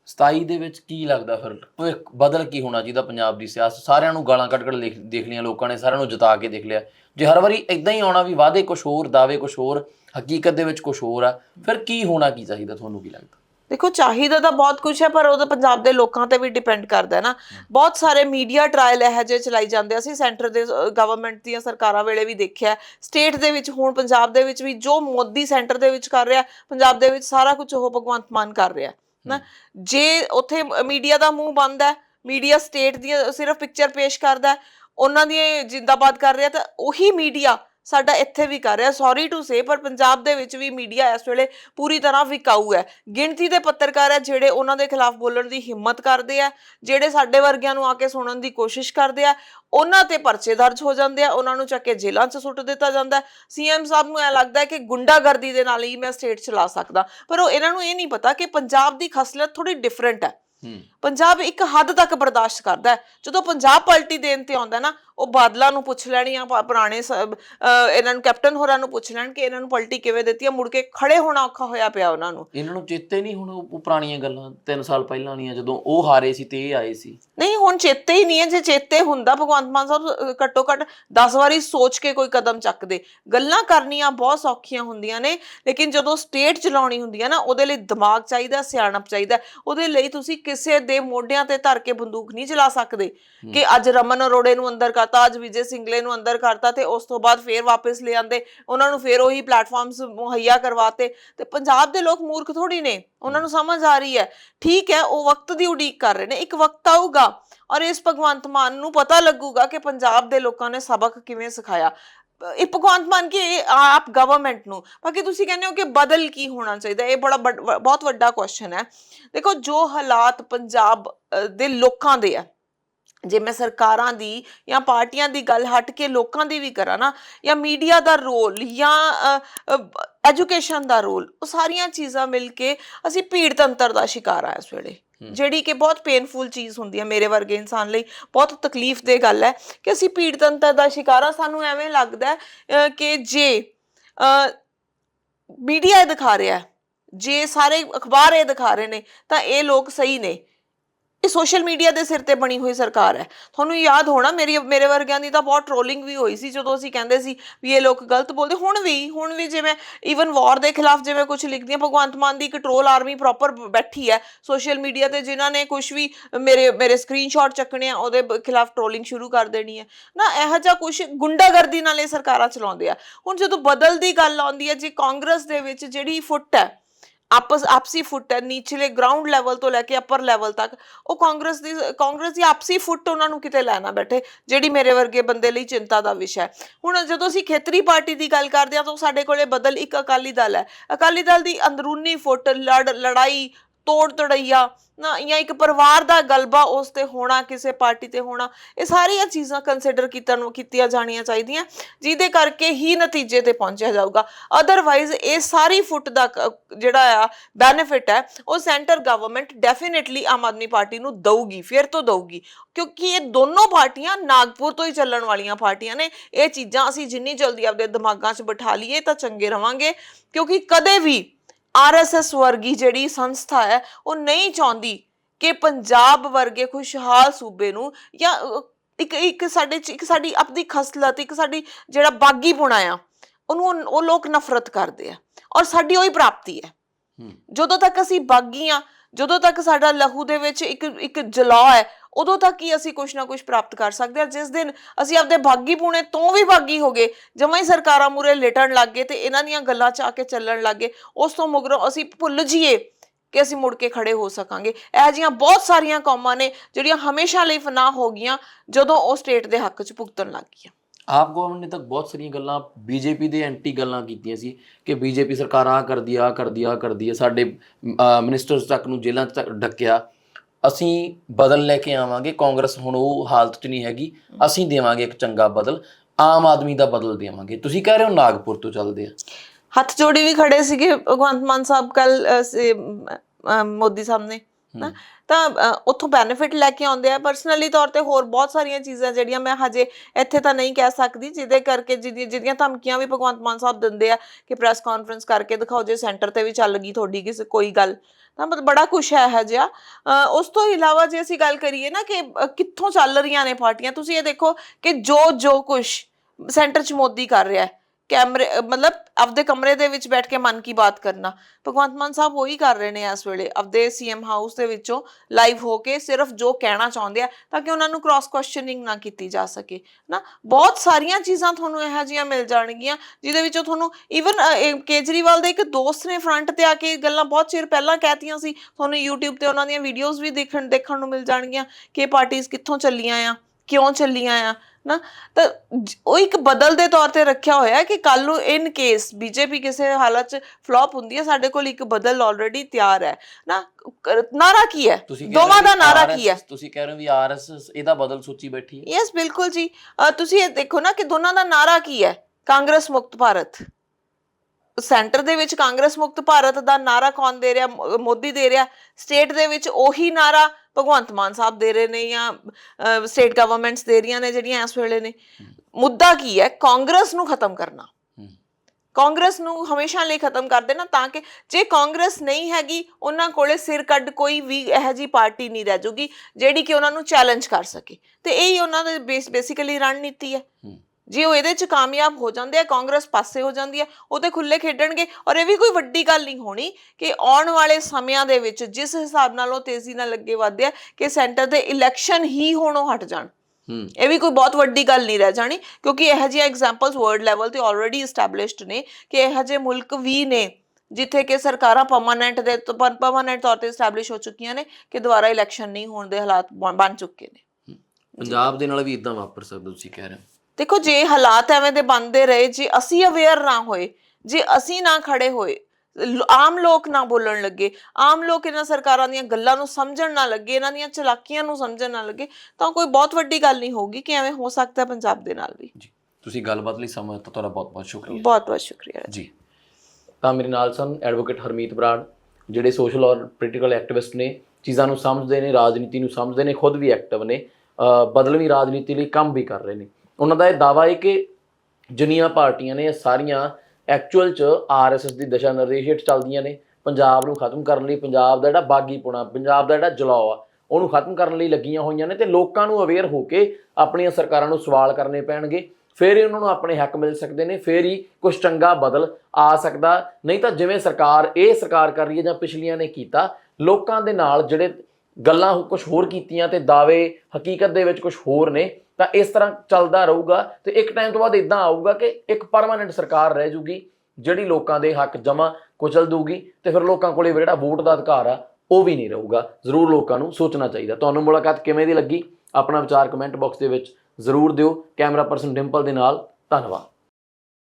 27 ਦੇ ਵਿੱਚ ਕੀ ਲੱਗਦਾ ਫਿਰ? ਭਵਿੱਖ ਬਦਲ ਕੀ ਹੋਣਾ ਚਾਹੀਦਾ ਪੰਜਾਬ ਦੀ ਸਿਆਸਤ? ਸਾਰਿਆਂ ਨੂੰ ਗਾਲਾਂ ਕੱਢ ਕੱਢ ਲਿਖ- ਦੇਖ ਲਈਆਂ ਲੋਕਾਂ ਨੇ, ਸਾਰਿਆਂ ਨੂੰ ਜਿਤਾ ਕੇ ਦੇਖ ਲਿਆ। ਜੇ ਹਰ ਵਾਰੀ ਇਦਾਂ ਹੀ ਆਉਣਾ ਵੀ ਵਾਅਦੇ ਕੁਝ ਹੋਰ, ਦਾਅਵੇ ਕੁਝ ਹੋਰ, ਹਕੀਕਤ ਦੇ ਵਿੱਚ ਕੁਝ ਹੋਰ ਆ, ਫਿਰ ਕੀ ਹੋਣਾ, ਕੀ ਚਾਹੀਦਾ ਤੁਹਾਨੂੰ ਕੀ ਲੱਗਦਾ? ਦੇਖੋ, ਚਾਹੀਦਾ ਤਾਂ ਬਹੁਤ ਕੁਝ ਹੈ, ਪਰ ਉਹ ਤਾਂ ਪੰਜਾਬ ਦੇ ਲੋਕਾਂ ਤੇ ਵੀ ਡਿਪੈਂਡ ਕਰਦਾ ਹੈ ਨਾ। ਬਹੁਤ ਸਾਰੇ ਮੀਡੀਆ ਟ੍ਰਾਇਲ ਇਹੋ ਜਿਹੇ ਚਲਾਈ ਜਾਂਦੇ ਆ। ਅਸੀਂ ਸੈਂਟਰ ਦੇ ਗਵਰਨਮੈਂਟ ਦੀਆਂ ਸਰਕਾਰਾਂ ਵੇਲੇ ਵੀ ਦੇਖਿਆ ਸਟੇਟ ਦੇ ਵਿੱਚ ਹੁਣ ਪੰਜਾਬ ਦੇ ਵਿੱਚ ਵੀ ਜੋ ਮੋਦੀ ਸੈਂਟਰ ਦੇ ਵਿੱਚ ਕਰ ਰਿਹਾ, ਪੰਜਾਬ ਦੇ ਵਿੱਚ ਸਾਰਾ ਕੁਝ ਉਹ ਭਗਵੰਤ ਮਾਨ ਕਰ ਰਿਹਾ ਨਾ, ਜੇ ਉੱਥੇ ਮੀਡੀਆ ਦਾ ਮੂੰਹ ਬੰਦ ਹੈ, ਮੀਡੀਆ ਸਟੇਟ ਦੀਆਂ ਸਿਰਫ ਪਿਕਚਰ ਪੇਸ਼ ਕਰਦਾ ਉਹਨਾਂ ਦੀ ਜਿੰਦਾਬਾਦ ਕਰ ਰਿਹਾ ਤਾਂ ਉਹੀ ਮੀਡੀਆ ਸਾਡਾ ਇੱਥੇ ਵੀ ਕਰ ਰਿਹਾ ਸੌਰੀ ਟੂ ਸੇ ਪਰ ਪੰਜਾਬ ਦੇ ਵਿੱਚ ਵੀ ਮੀਡੀਆ ਇਸ ਵੇਲੇ ਪੂਰੀ ਤਰ੍ਹਾਂ ਵਿਕਾਊ ਹੈ। ਗਿਣਤੀ ਦੇ ਪੱਤਰਕਾਰ ਹੈ ਜਿਹੜੇ ਉਹਨਾਂ ਦੇ ਖਿਲਾਫ ਬੋਲਣ ਦੀ ਹਿੰਮਤ ਕਰਦੇ ਆ, ਜਿਹੜੇ ਸਾਡੇ ਵਰਗਿਆਂ ਨੂੰ ਆ ਕੇ ਸੁਣਨ ਦੀ ਕੋਸ਼ਿਸ਼ ਕਰਦੇ ਆ, ਉਹਨਾਂ ਤੇ ਪਰਚੇ ਦਰਜ ਹੋ ਜਾਂਦੇ ਆ, ਉਹਨਾਂ ਨੂੰ ਚੱਕ ਕੇ ਜੇਲ੍ਹਾਂ 'ਚ ਸੁੱਟ ਦਿੱਤਾ ਜਾਂਦਾ ਸੀਐਮ ਸਾਹਿਬ ਨੂੰ ਐ ਲੱਗਦਾ ਹੈ ਕਿ ਗੁੰਡਾਗਰਦੀ ਦੇ ਨਾਲ ਹੀ ਮੈਂ ਸਟੇਟ ਚਲਾ ਸਕਦਾ, ਪਰ ਉਹ ਇਹਨਾਂ ਨੂੰ ਇਹ ਨਹੀਂ ਪਤਾ ਕਿ ਪੰਜਾਬ ਦੀ ਖਸਲਤ ਥੋੜੀ ਡਿਫਰੈਂਟ ਹੈ। ਪੰਜਾਬ ਇੱਕ ਹੱਦ ਤੱਕ ਬਰਦਾਸ਼ਤ ਕਰਦਾ ਹੈ। ਜਦੋਂ ਪੰਜਾਬ ਪਲਟੀ ਦੇਣ ਤੇ ਆਉਂਦਾ ਨਾ ਉਹ ਬਾਦਲਾਂ ਨੂੰ ਪੁੱਛ ਲੈਣੀ ਆ ਪ- ਪੁਰਾਣੇ ਇਹਨਾਂ ਨੂੰ ਕੈਪਟਨ ਹੋਰਾਂ ਨੂੰ ਪੁੱਛ ਲੈਣ ਕਿ ਇਹਨਾਂ ਨੂੰ ਪਲਟੀ ਕਿਵੇਂ ਦਿੱਤੀ ਆ ਮੁੜ ਕੇ ਖੜੇ ਹੋਣਾ ਔਖਾ ਹੋਇਆ ਪਿਆ ਉਹਨਾਂ ਨੂੰ। ਇਹਨਾਂ ਨੂੰ ਚੇਤੇ ਨਹੀਂ ਹੁਣ ਉਹ ਪੁਰਾਣੀਆਂ ਗੱਲਾਂ 3 ਸਾਲ ਪਹਿਲਾਂ ਦੀਆਂ ਜਦੋਂ ਉਹ ਹਾਰੇ ਸੀ ਤੇ ਇਹ ਆਏ ਸੀ। ਨਹੀਂ ਹੁਣ ਚੇਤੇ ਹੀ ਨਹੀਂ ਹੈ ਜੇ ਚੇਤੇ ਹੁੰਦਾ ਭਗਵੰਤ ਮਾਨ ਸਾਹਿਬ ਘੱਟੋ ਘੱਟ 10 ਵਾਰੀ ਸੋਚ ਕੇ ਕੋਈ ਕਦਮ ਚੱਕਦੇ। ਗੱਲਾਂ ਕਰਨੀਆਂ ਬਹੁਤ ਸੌਖੀਆਂ ਹੁੰਦੀਆਂ ਨੇ ਲੇਕਿਨ ਜਦੋਂ ਸਟੇਟ ਚਲਾਉਣੀ ਹੁੰਦੀ ਹੈ ਨਾ ਉਹਦੇ ਲਈ ਦਿਮਾਗ ਚਾਹੀਦਾ ਸਿਆਣਪ ਚਾਹੀਦਾ। ਉਹਦੇ ਲਈ ਤੁਸੀਂ ਕਿਸੇ ਦੇ ਮੋਢਿਆਂ ਤੇ ਧਰ ਕੇ ਬੰਦੂਕ ਨਹੀਂ ਚਲਾ ਸਕਦੇ। ਕਿ ਅੱਜ ਰਮਨ ਅਰੋੜੇ ਨੂੰ ਅੰਦਰ ਕਰਤਾ ਅੱਜ ਵਿਜੇ ਸਿੰਗਲੇ ਨੂੰ ਅੰਦਰ ਕਰਤਾ ਤੇ ਉਸ ਤੋਂ ਬਾਅਦ ਫੇਰ ਵਾਪਸ ਲੈ ਆਂਦੇ। ਉਹਨਾਂ ਨੂੰ ਫੇਰ ਉਹੀ ਪਲੇਟਫਾਰਮਸ ਮੁਹੱਈਆ ਕਰਵਾਤੇ। ਤੇ ਪੰਜਾਬ ਦੇ ਲੋਕ ਮੂਰਖ ਥੋੜੀ ਨੇ। ਉਹਨਾਂ ਨੂੰ ਸਮਝ ਆ ਰਹੀ ਹੈ। ਠੀਕ ਹੈ ਉਹ ਵਕਤ ਦੀ ਉਡੀਕ ਕਰ ਰਹੇ ਨੇ। ਇੱਕ ਵਕਤ ਆਊਗਾ ਔਰ ਇਸ ਭਗਵੰਤ ਮਾਨ ਨੂੰ ਪਤਾ ਲੱਗੂਗਾ ਕਿ ਪੰਜਾਬ ਦੇ ਲੋਕਾਂ ਨੇ ਸਬਕ ਕਿਵੇਂ ਸਿਖਾਇਆ। ਇਹ ਭਗਵੰਤ ਮਾਨ ਕੀ ਇਹ ਆਪ ਗਵਰਨਮੈਂਟ ਨੂੰ? ਬਾਕੀ ਤੁਸੀਂ ਕਹਿੰਦੇ ਹੋ ਕਿ ਬਦਲ ਕੀ ਹੋਣਾ ਚਾਹੀਦਾ? ਇਹ ਬੜਾ ਵੱਡ- ਬਹੁਤ ਵੱਡਾ ਕੁਐਸਚਨ ਹੈ। ਦੇਖੋ, ਜੋ ਹਾਲਾਤ ਪੰਜਾਬ ਦੇ ਲੋਕਾਂ ਦੇ ਆ, ਜੇ ਮੈਂ ਸਰਕਾਰਾਂ ਦੀ ਜਾਂ ਪਾਰਟੀਆਂ ਦੀ ਗੱਲ ਹਟ ਕੇ ਲੋਕਾਂ ਦੀ ਵੀ ਕਰਾਂ ਨਾ, ਜਾਂ ਮੀਡੀਆ ਦਾ ਰੋਲ ਜਾਂ ਐਜੂਕੇਸ਼ਨ ਦਾ ਰੋਲ ਉਹ ਸਾਰੀਆਂ ਚੀਜ਼ਾਂ ਮਿਲ ਕੇ ਅਸੀਂ ਭੀੜ ਤੰਤਰ ਦਾ ਸ਼ਿਕਾਰ ਆ ਇਸ ਵੇਲੇ। ਜਿਹੜੀ ਕਿ ਬਹੁਤ ਪੇਨਫੁਲ ਚੀਜ਼ ਹੁੰਦੀ ਹੈ ਮੇਰੇ ਵਰਗੇ ਇਨਸਾਨ ਲਈ, ਬਹੁਤ ਤਕਲੀਫ ਦੇ ਗੱਲ ਹੈ ਕਿ ਅਸੀਂ ਪੀੜਤੰਤਰ ਦਾ ਸ਼ਿਕਾਰ ਆ ਸਾਨੂੰ ਐਵੇਂ ਲੱਗਦਾ ਕਿ ਜੇ ਮੀਡੀਆ ਇਹ ਦਿਖਾ ਰਿਹਾ ਜੇ ਸਾਰੇ ਅਖਬਾਰ ਇਹ ਦਿਖਾ ਰਹੇ ਨੇ, ਤਾਂ ਇਹ ਲੋਕ ਸਹੀ ਨੇ। ਇਹ ਸੋਸ਼ਲ ਮੀਡੀਆ ਦੇ ਸਿਰ ਤੇ ਬਣੀ ਹੋਈ ਸਰਕਾਰ ਹੈ। ਤੁਹਾਨੂੰ ਯਾਦ ਹੋਣਾ, ਮੇਰੀ, ਮੇਰੇ ਵਰਗਿਆਂ ਦੀ ਤਾਂ ਬਹੁਤ ਟ੍ਰੋਲਿੰਗ ਵੀ ਹੋਈ ਸੀ ਜਦੋਂ ਅਸੀਂ ਕਹਿੰਦੇ ਸੀ ਵੀ ਇਹ ਲੋਕ ਗਲਤ ਬੋਲਦੇ। ਹੁਣ ਵੀ ਹੁਣ ਵੀ ਜਿਵੇਂ ਈਵਨ ਵਾਰ ਦੇ ਖਿਲਾਫ ਜਿਵੇਂ ਕੁਝ ਲਿਖਦੀਆਂ, ਭਗਵੰਤ ਮਾਨ ਦੀ ਇੱਕ ਟ੍ਰੋਲ ਆਰਮੀ ਪ੍ਰੋਪਰ ਬੈਠੀ ਹੈ ਸੋਸ਼ਲ ਮੀਡੀਆ ਤੇ, ਜਿਨ੍ਹਾਂ ਨੇ ਕੁਝ ਵੀ ਮੇਰੇ ਮੇਰੇ ਸਕਰੀਨਸ਼ਾਟ ਚੱਕਣੇ ਆ, ਉਹਦੇ ਖਿਲਾਫ ਟ੍ਰੋਲਿੰਗ ਸ਼ੁਰੂ ਕਰ ਦੇਣੀ ਹੈ। ਨਾ, ਇਹੋ ਜਿਹਾ ਕੁਝ ਗੁੰਡਾਗਰਦੀ ਨਾਲ ਇਹ ਸਰਕਾਰਾਂ ਚਲਾਉਂਦੇ ਆ। ਹੁਣ ਜਦੋਂ ਬਦਲ ਦੀ ਗੱਲ ਆਉਂਦੀ ਹੈ, ਜੀ ਕਾਂਗਰਸ ਦੇ ਵਿੱਚ ਜਿਹੜੀ ਫੁੱਟ ਹੈ ਆਪਸ, ਆਪਸੀ ਫੁੱਟ ਨੀਚਲੇ ਗਰਾਊਂਡ ਲੈਵਲ ਤੋਂ ਲੈ ਕੇ ਅਪਰ ਲੈਵਲ ਤੱਕ। ਉਹ ਕਾਂਗਰਸ ਦੀ ਕਾਂਗਰਸ ਦੀ ਆਪਸੀ ਫੁੱਟ ਉਹਨਾਂ ਨੂੰ ਕਿਤੇ ਲੈਣਾ ਬੈਠੇ, ਜਿਹੜੀ ਮੇਰੇ ਵਰਗੇ ਬੰਦੇ ਲਈ ਚਿੰਤਾ ਦਾ ਵਿਸ਼ਾ ਹੈ। ਹੁਣ ਜਦੋਂ ਅਸੀਂ ਖੇਤਰੀ ਪਾਰਟੀ ਦੀ ਗੱਲ ਕਰਦੇ ਹਾਂ, ਤਾਂ ਸਾਡੇ ਕੋਲੇ ਬਦਲ ਇੱਕ ਅਕਾਲੀ ਦਲ ਹੈ। ਅਕਾਲੀ ਦਲ ਦੀ ਅੰਦਰੂਨੀ ਫੁੱਟ, ਲੜ, ਲੜਾਈ ਤੋੜ ਤੜਈਆ, ਨਾ ਜਾਂ ਇੱਕ ਪਰਿਵਾਰ ਦਾ ਗਲਬਾ ਉਸ ਤੇ ਹੋਣਾ, ਕਿਸੇ ਪਾਰਟੀ ਤੇ ਹੋਣਾ, ਇਹ ਸਾਰੀਆਂ ਚੀਜ਼ਾਂ ਕੰਸੀਡਰ ਕੀਤਨ ਕੀਤੀਆਂ ਜਾਣੀਆਂ ਚਾਹੀਦੀਆਂ, ਜਿਹਦੇ ਕਰਕੇ ਹੀ ਨਤੀਜੇ ਤੇ ਪਹੁੰਚਿਆ ਜਾਊਗਾ। ਅਦਰਵਾਈਜ਼ ਇਹ ਸਾਰੀ ਫੁੱਟ ਦਾ ਕ- ਜਿਹੜਾ ਆ ਬੈਨੀਫਿਟ ਹੈ, ਉਹ centre government definitely Aam Aadmi Party ਨੂੰ ਦਊਗੀ, ਫਿਰ ਤੋਂ ਦਊਗੀ। ਕਿਉਂਕਿ ਇਹ ਦੋਨੋਂ ਪਾਰਟੀਆਂ ਨਾਗਪੁਰ ਤੋਂ ਹੀ ਚੱਲਣ ਵਾਲੀਆਂ ਪਾਰਟੀਆਂ ਨੇ, ਇਹ ਚੀਜ਼ਾਂ ਅਸੀਂ ਜਿੰਨੀ ਜਲਦੀ ਆਪਦੇ ਦਿਮਾਗਾਂ 'ਚ ਬਿਠਾ ਲਈਏ ਤਾਂ ਚੰਗੇ ਰਵਾਂਗੇ, ਕਿਉਂਕਿ ਕਦੇ ਵੀ ਆਰਐਸਐਸ ਵਰਗੀ ਜਿਹੜੀ ਸੰਸਥਾ ਹੈ ਉਹ ਨਹੀਂ ਚਾਹੁੰਦੀ ਕਿ ਪੰਜਾਬ ਵਰਗੇ ਖੁਸ਼ਹਾਲ ਸੂਬੇ ਨੂੰ ਜਾਂ ਇੱਕ ਇੱਕ ਸਾਡੇ ਇੱਕ ਸਾਡੀ ਆਪਣੀ ਖਸਲਤ ਇੱਕ ਸਾਡੀ ਜਿਹੜਾ ਬਾਗੀ ਪੁਣਾ ਆ ਉਹਨੂੰ ਉਹ- ਲੋਕ ਨਫ਼ਰਤ ਕਰਦੇ ਆ ਔਰ ਸਾਡੀ ਉਹੀ ਪ੍ਰਾਪਤੀ ਹੈ। ਜਦੋਂ ਤੱਕ ਅਸੀਂ ਬਾਗੀ ਆ ਜਦੋਂ ਤੱਕ ਸਾਡਾ ਲਹੂ ਦੇ ਵਿੱਚ ਇੱਕ ਇੱਕ ਜਲਾਅ ਹੈ ਉਦੋਂ ਤੱਕ ਹੀ ਅਸੀਂ ਕੁਝ ਨਾ ਕੁਝ ਪ੍ਰਾਪਤ ਕਰ ਸਕਦੇ ਹਾਂ। ਜਿਸ ਦਿਨ ਅਸੀਂ ਆਪਦੇ ਬਾਗੀ ਪੂਣੇ ਤੋਂ ਵੀ ਬਾਗੀ ਹੋ ਗਏ, ਜਮਾਂ ਹੀ ਸਰਕਾਰਾਂ ਮੂਰੇ ਲੇਟਣ ਲੱਗ ਗਏ ਤੇ ਇਹਨਾਂ ਦੀਆਂ ਗੱਲਾਂ 'ਚ ਆ ਕੇ ਚੱਲਣ ਲੱਗ ਗਏ, ਉਸ ਤੋਂ ਮਗਰੋਂ ਅਸੀਂ ਭੁੱਲ ਜਾਈਏ ਕਿ ਅਸੀਂ ਮੁੜ ਕੇ ਖੜੇ ਹੋ ਸਕਾਂਗੇ। ਇਹ ਜਿਹੀਆਂ ਬਹੁਤ ਸਾਰੀਆਂ ਕੌਮਾਂ ਨੇ ਜਿਹੜੀਆਂ ਹਮੇਸ਼ਾ ਲਈ ਫਨਾਹ ਹੋ ਗਈਆਂ, ਜਦੋਂ ਉਹ ਸਟੇਟ ਦੇ ਹੱਕ 'ਚ ਭੁਗਤਣ ਲੱਗ ਗਈਆਂ। ਆਪ ਗਵਰਨਮੈਂਟ ਨੇ ਤਾਂ ਬਹੁਤ ਸਾਰੀਆਂ ਗੱਲਾਂ ਬੀਜੇਪੀ ਦੇ ਐਂਟੀ ਗੱਲਾਂ ਕੀਤੀਆਂ ਸੀ ਕਿ ਬੀਜੇਪੀ ਸਰਕਾਰ ਆ ਕਰਦੀ ਆ ਆਹ ਕਰਦੀ ਆ ਆਹ ਕਰਦੀ ਆ ਸਾਡੇ ਮਿਨਿਸਟਰਸ ਤੱਕ ਨੂੰ ਜੇਲ੍ਹਾਂ ਤੱਕ ਡੱਕਿਆ। ਅਸੀਂ ਬਦਲ ਲੈ ਕੇ ਆਵਾਂਗੇ, ਕਾਂਗਰਸ ਹੁਣ ਉਹ ਹਾਲਤ 'ਚ ਨਹੀਂ ਹੈਗੀ, ਅਸੀਂ ਦੇਵਾਂਗੇ ਇੱਕ ਚੰਗਾ ਬਦਲ, ਆਮ ਆਦਮੀ ਦਾ ਬਦਲ ਦੇਵਾਂਗੇ। ਤੁਸੀਂ ਕਹਿ ਰਹੇ ਹੋ ਨਾਗਪੁਰ ਤੋਂ ਚੱਲਦੇ ਆ। ਹੱਥ ਜੋੜੀ ਵੀ ਖੜੇ ਸੀਗੇ ਭਗਵੰਤ ਮਾਨ ਸਾਹਿਬ ਕੱਲ ਮੋਦੀ ਸਾਹਿਬ ਨੇ। ਤਾਂ ਉੱਥੋਂ ਬੈਨੀਫਿਟ ਲੈ ਕੇ ਆਉਂਦੇ ਆ। ਪਰਸਨਲੀ ਤੌਰ ਤੇ ਹੋਰ ਬਹੁਤ ਸਾਰੀਆਂ ਚੀਜ਼ਾਂ ਜਿਹੜੀਆਂ ਮੈਂ ਹਜੇ ਇੱਥੇ ਤਾਂ ਨਹੀਂ ਕਹਿ ਸਕਦੀ, ਜਿਹਦੇ ਕਰਕੇ ਜਿਹਦੀਆਂ ਧਮਕੀਆਂ ਵੀ ਭਗਵੰਤ ਮਾਨ ਸਾਹਿਬ ਦਿੰਦੇ ਆ ਕਿ ਪ੍ਰੈਸ ਕਾਨਫਰੰਸ ਕਰਕੇ ਦਿਖਾਓ ਜੇ ਸੈਂਟਰ ਤੇ ਵੀ ਚੱਲ ਗਈ ਤੁਹਾਡੀ ਕਿਸੇ, ਕੋਈ ਗੱਲ। ਤਾਂ ਮਤਲਬ ਬੜਾ ਕੁਝ ਹੈ ਹੈ ਉਸ ਤੋਂ ਇਲਾਵਾ ਜੇ ਅਸੀਂ ਗੱਲ ਕਰੀਏ ਨਾ ਕਿ ਕਿੱਥੋਂ ਚੱਲ ਰਹੀਆਂ ਨੇ ਪਾਰਟੀਆਂ, ਤੁਸੀਂ ਇਹ ਦੇਖੋ ਕਿ ਜੋ ਜੋ ਕੁਝ ਸੈਂਟਰ 'ਚ ਮੋਦੀ ਕਰ ਰਿਹਾ ਹੈ। ਕੈਮਰੇ ਮਤਲਬ ਆਪਦੇ ਕਮਰੇ ਦੇ ਵਿੱਚ ਬੈਠ ਕੇ ਮਨ ਕੀ ਬਾਤ ਕਰਨਾ। ਭਗਵੰਤ ਮਾਨ ਸਾਹਿਬ ਉਹੀ ਕਰ ਰਹੇ ਨੇ ਇਸ ਵੇਲੇ, ਆਪਦੇ ਸੀਐਮ ਹਾਊਸ ਦੇ ਵਿੱਚੋਂ ਲਾਈਵ ਹੋ ਕੇ ਸਿਰਫ ਜੋ ਕਹਿਣਾ ਚਾਹੁੰਦੇ ਆ, ਤਾਂ ਕਿ ਉਹਨਾਂ ਨੂੰ ਕ੍ਰਾਸ ਕੁਐਸਚਨਿੰਗ ਨਾ ਕੀਤੀ ਜਾ ਸਕੇ। ਨਾ ਬਹੁਤ ਸਾਰੀਆਂ ਚੀਜ਼ਾਂ ਤੁਹਾਨੂੰ ਇਹੋ ਜਿਹੀਆਂ ਮਿਲ ਜਾਣਗੀਆਂ, ਜਿਹਦੇ ਵਿੱਚੋਂ ਤੁਹਾਨੂੰ ਈਵਨ ਕੇਜਰੀਵਾਲ ਦੇ ਇੱਕ ਦੋਸਤ ਨੇ ਫਰੰਟ ਤੇ ਆ ਕੇ ਗੱਲਾਂ ਬਹੁਤ ਚਿਰ ਪਹਿਲਾਂ ਕਹਿਤੀਆਂ ਸੀ, ਤੁਹਾਨੂੰ YouTube ਤੇ ਉਹਨਾਂ ਦੀਆਂ ਵੀਡੀਓਜ਼ ਵੀ ਦੇਖਣ ਦੇਖਣ ਨੂੰ ਮਿਲ ਜਾਣਗੀਆਂ, ਕਿ ਇਹ ਪਾਰਟੀਆਂ ਕਿੱਥੋਂ ਚੱਲੀਆਂ ਆ, ਕਿਉਂ ਚੱਲੀਆਂ ਆ। ਨਾ ਤਾਂ ਉਹ ਇੱਕ ਬਦਲ ਦੇ ਤੌਰ ਤੇ ਰੱਖਿਆ ਹੋਇਆ ਕਿ ਕੱਲ ਨੂੰ ਇਨ ਕੇਸ ਬੀਜੇਪੀ ਕਿਸੇ ਹਾਲਤ 'ਚ ਫਲॉप ਹੁੰਦੀ ਹੈ ਸਾਡੇ ਕੋਲ ਇੱਕ ਬਦਲ ਆਲਰੇਡੀ ਤਿਆਰ ਹੈ। ਨਾ ਨਾਰਾ ਕੀ ਹੈ? ਦੋਵਾਂ ਦਾ ਨਾਰਾ ਕੀ ਹੈ? ਤੁਸੀਂ ਕਹਿ ਰਹੇ ਹੋ ਵੀ ਆਰਐਸਐਸ ਇਹਦਾ ਬਦਲ ਸੋਚੀ ਬੈਠੀ ਹੈ। ਯੈਸ ਬਿਲਕੁਲ ਜੀ। ਤੁਸੀਂ ਇਹ ਦੇਖੋ ਨਾ ਕਿ ਦੋਨਾਂ ਦਾ ਨਾਰਾ ਕੀ ਹੈ? ਕਾਂਗਰਸ ਮੁਕਤ ਭਾਰਤ। ਸੈਂਟਰ ਦੇ ਵਿੱਚ ਕਾਂਗਰਸ ਮੁਕਤ ਭਾਰਤ ਦਾ ਨਾਰਾ ਕੌਣ ਦੇ ਰਿਹਾ? ਮੋਦੀ ਦੇ ਰਿਹਾ। ਸਟੇਟ ਦੇ ਵਿੱਚ ਉਹੀ ਨਾਰਾ ਭਗਵੰਤ ਮਾਨ ਸਾਹਿਬ ਦੇ ਰਹੇ ਨੇ ਜਾਂ ਸਟੇਟ ਗਵਰਨਮੈਂਟਸ ਦੇ ਰਹੀਆਂ ਨੇ ਜਿਹੜੀਆਂ ਇਸ ਵੇਲੇ ਨੇ। ਮੁੱਦਾ ਕੀ ਹੈ? ਕਾਂਗਰਸ ਨੂੰ ਖਤਮ ਕਰਨਾ। ਕਾਂਗਰਸ ਨੂੰ ਹਮੇਸ਼ਾ ਲਈ ਖਤਮ ਕਰ ਦੇਣਾ ਤਾਂ ਕਿ ਜੇ ਕਾਂਗਰਸ ਨਹੀਂ ਹੈਗੀ ਉਹਨਾਂ ਕੋਲੇ ਸਿਰ ਕੱਢ ਕੋਈ ਵੀ ਇਹੋ ਜੀ ਪਾਰਟੀ ਨਹੀਂ ਰਹਿ ਜੂਗੀ ਜਿਹੜੀ ਕਿ ਉਹਨਾਂ ਨੂੰ ਚੈਲੰਜ ਕਰ ਸਕੇ। ਤੇ ਇਹ ਹੀ ਉਹਨਾਂ ਦੇ ਬੇਸਿਕਲੀ ਰਣਨੀਤੀ ਹੂੰ। ਜੇ ਉਹ ਇਹਦੇ ਚ ਕਾਮਯਾਬ ਹੋ ਜਾਂਦੇ ਆ ਕਾਂਗਰਸ ਪਾਸੇ ਹੋ ਜਾਂਦੀ ਆ ਉਹ ਤੇ ਖੁੱਲੇ ਖੇਡਣਗੇ ਔਰ ਇਹ ਵੀ ਕੋਈ ਵੱਡੀ ਗੱਲ ਨਹੀਂ ਹੋਣੀ ਕਿ ਆਉਣ ਵਾਲੇ ਸਮਿਆਂ ਦੇ ਵਿੱਚ ਜਿਸ ਹਿਸਾਬ ਨਾਲ ਉਹ ਤੇਜ਼ੀ ਨਾਲ ਅੱਗੇ ਵਧਦੇ ਆ ਕਿ ਸੈਂਟਰ ਦੇ ਇਲੈਕਸ਼ਨ ਹੀ ਹੋਣੋਂ ਹਟ ਜਾਣ। ਇਹ ਵੀ ਕੋਈ ਬਹੁਤ ਵੱਡੀ ਗੱਲ ਨਹੀਂ ਰਹਿ ਜਾਣੀ ਕਿਉਂਕਿ ਇਹੋ ਜਿਹੇ ਐਗਜ਼ਾਮਪਲਸ ਵਰਲਡ ਲੈਵਲ ਤੇ ਆਲਰੇਡੀ ਐਸਟੈਬਲਿਸ਼ਡ ਨੇ ਕਿ ਇਹੋ ਜਿਹੇ ਮੁਲਕ ਵੀ ਨੇ ਜਿੱਥੇ ਕਿ ਸਰਕਾਰਾਂ ਪਰਮਾਨੈਂਟ ਦੇ ਪਰਮਾਨੈਂਟ ਤੌਰ ਤੇ ਐਸਟੈਬਲਿਸ਼ ਹੋ ਚੁੱਕੀਆਂ ਨੇ ਕਿ ਦੁਬਾਰਾ ਇਲੈਕਸ਼ਨ ਨਹੀਂ ਹੋਣ ਦੇ ਹਾਲਾਤ ਬਣ ਬਣ ਚੁੱਕੇ ਨੇ। ਪੰਜਾਬ ਦੇ ਨਾਲ ਵੀ ਇਦਾਂ ਵਾਪਰ ਸਕਦਾ ਤੁਸੀਂ ਕਹਿ ਰਹੇ ਹੋ। ਦੇਖੋ ਜੇ ਹਾਲਾਤ ਐਵੇਂ ਦੇ ਬਣਦੇ ਰਹੇ ਜੇ ਅਸੀਂ ਅਵੇਅਰ ਨਾ ਹੋਏ ਜੇ ਅਸੀਂ ਨਾ ਖੜੇ ਹੋਏ ਆਮ ਲੋਕ ਨਾ ਬੋਲਣ ਲੱਗੇ ਆਮ ਲੋਕ ਇਹਨਾਂ ਸਰਕਾਰਾਂ ਦੀਆਂ ਗੱਲਾਂ ਨੂੰ ਸਮਝਣ ਨਾ ਲੱਗੇ ਇਹਨਾਂ ਦੀਆਂ ਚਲਾਕੀਆਂ ਨੂੰ ਸਮਝਣ ਨਾ ਲੱਗੇ ਤਾਂ ਕੋਈ ਬਹੁਤ ਵੱਡੀ ਗੱਲ ਨਹੀਂ ਹੋਊਗੀ ਕਿ ਐਵੇਂ ਹੋ ਸਕਦਾ ਪੰਜਾਬ ਦੇ ਨਾਲ ਵੀ। ਜੀ ਤੁਸੀਂ ਗੱਲਬਾਤ ਲਈ ਸਮਾਂ ਦਿੱਤਾ ਤੁਹਾਡਾ ਬਹੁਤ ਬਹੁਤ ਸ਼ੁਕਰੀਆ। ਬਹੁਤ ਬਹੁਤ ਸ਼ੁਕਰੀਆ। ਜੀ ਤਾਂ ਮੇਰੇ ਨਾਲ ਸਨ ਐਡਵੋਕੇਟ ਹਰਮੀਤ ਬਰਾੜ ਜਿਹੜੇ ਸੋਸ਼ਲ ਔਰ ਪੋਲੀਟੀਕਲ ਐਕਟਿਵਿਸਟ ਨੇ ਚੀਜ਼ਾਂ ਨੂੰ ਸਮਝਦੇ ਨੇ ਰਾਜਨੀਤੀ ਨੂੰ ਸਮਝਦੇ ਨੇ ਖੁਦ ਵੀ ਐਕਟਿਵ ਨੇ ਬਦਲਵੀਂ ਰਾਜਨੀਤੀ ਲਈ ਕੰਮ ਵੀ ਕਰ ਰਹੇ ਨੇ। ਉਹਨਾਂ ਦਾ ਇਹ ਦਾਵਾ ਹੈ ਕਿ ਜਿੰਨੀਆਂ ਪਾਰਟੀਆਂ ਨੇ ਇਹ ਸਾਰੀਆਂ ਐਕਚੁਅਲ ਚ ਆਰਐਸਐਸ ਦੀ ਦਿਸ਼ਾ ਨਿਰਦੇਸ਼ ਹੇਠ ਚੱਲਦੀਆਂ ਨੇ, ਪੰਜਾਬ ਨੂੰ ਖਤਮ ਕਰਨ ਲਈ ਪੰਜਾਬ ਦਾ ਜਿਹੜਾ ਬਾਗੀਪੁਣਾ, ਪੰਜਾਬ ਦਾ ਜਿਹੜਾ ਜਲਾਓ ਆ, ਉਹਨੂੰ ਖਤਮ ਕਰਨ ਲਈ ਲੱਗੀਆਂ ਹੋਈਆਂ ਨੇ ਤੇ ਲੋਕਾਂ ਨੂੰ ਅਵੇਅਰ ਹੋ ਕੇ ਆਪਣੀਆਂ ਸਰਕਾਰਾਂ ਨੂੰ ਸਵਾਲ ਕਰਨੇ ਪੈਣਗੇ। ਫਿਰ ਹੀ ਉਹਨਾਂ ਨੂੰ ਆਪਣੇ ਹੱਕ ਮਿਲ ਸਕਦੇ ਨੇ, ਫਿਰ ਹੀ ਕੁਝ ਚੰਗਾ ਬਦਲ ਆ ਸਕਦਾ। ਨਹੀਂ ਤਾਂ ਜਿਵੇਂ ਸਰਕਾਰ ਇਹ ਸਰਕਾਰ ਕਰ ਰਹੀ ਹੈ ਜਾਂ ਪਿਛਲੀਆਂ ਨੇ ਕੀਤਾ, ਲੋਕਾਂ ਦੇ ਨਾਲ ਜਿਹੜੇ ਗੱਲਾਂ ਕੁਝ ਹੋਰ ਕੀਤੀਆਂ ਤੇ ਦਾਅਵੇ ਹਕੀਕਤ ਦੇ ਵਿੱਚ ਕੁਝ ਹੋਰ ਨੇ ਤਾਂ ਇਸ ਤਰ੍ਹਾਂ ਚੱਲਦਾ ਰਹੂਗਾ ਤੇ ਇੱਕ ਟਾਈਮ ਤੋਂ ਬਾਅਦ ਇਦਾਂ ਆਊਗਾ ਕਿ ਇੱਕ ਪਰਮਾਨੈਂਟ ਸਰਕਾਰ ਰਹਿ ਜੂਗੀ, ਜਿਹੜੀ ਲੋਕਾਂ ਦੇ ਹੱਕ ਜਮਾ ਕੁਚਲ ਦੂਗੀ ਤੇ ਫਿਰ ਲੋਕਾਂ ਕੋਲੇ ਜਿਹੜਾ ਵੋਟ ਦਾ ਅਧਿਕਾਰ ਆ, ਉਹ ਵੀ ਨਹੀਂ ਰਹੂਗਾ। ਜ਼ਰੂਰ ਲੋਕਾਂ ਨੂੰ ਸੋਚਣਾ ਚਾਹੀਦਾ। ਤੁਹਾਨੂੰ ਮੁਲਾਕਾਤ ਕਿਵੇਂ ਦੀ ਲੱਗੀ? ਆਪਣਾ ਵਿਚਾਰ ਕਮੈਂਟ ਬਾਕਸ ਦੇ ਵਿੱਚ ਜ਼ਰੂਰ ਦਿਓ। ਕੈਮਰਾ ਪਰਸਨ ਡਿੰਪਲ ਦੇ ਨਾਲ। ਧੰਨਵਾਦ।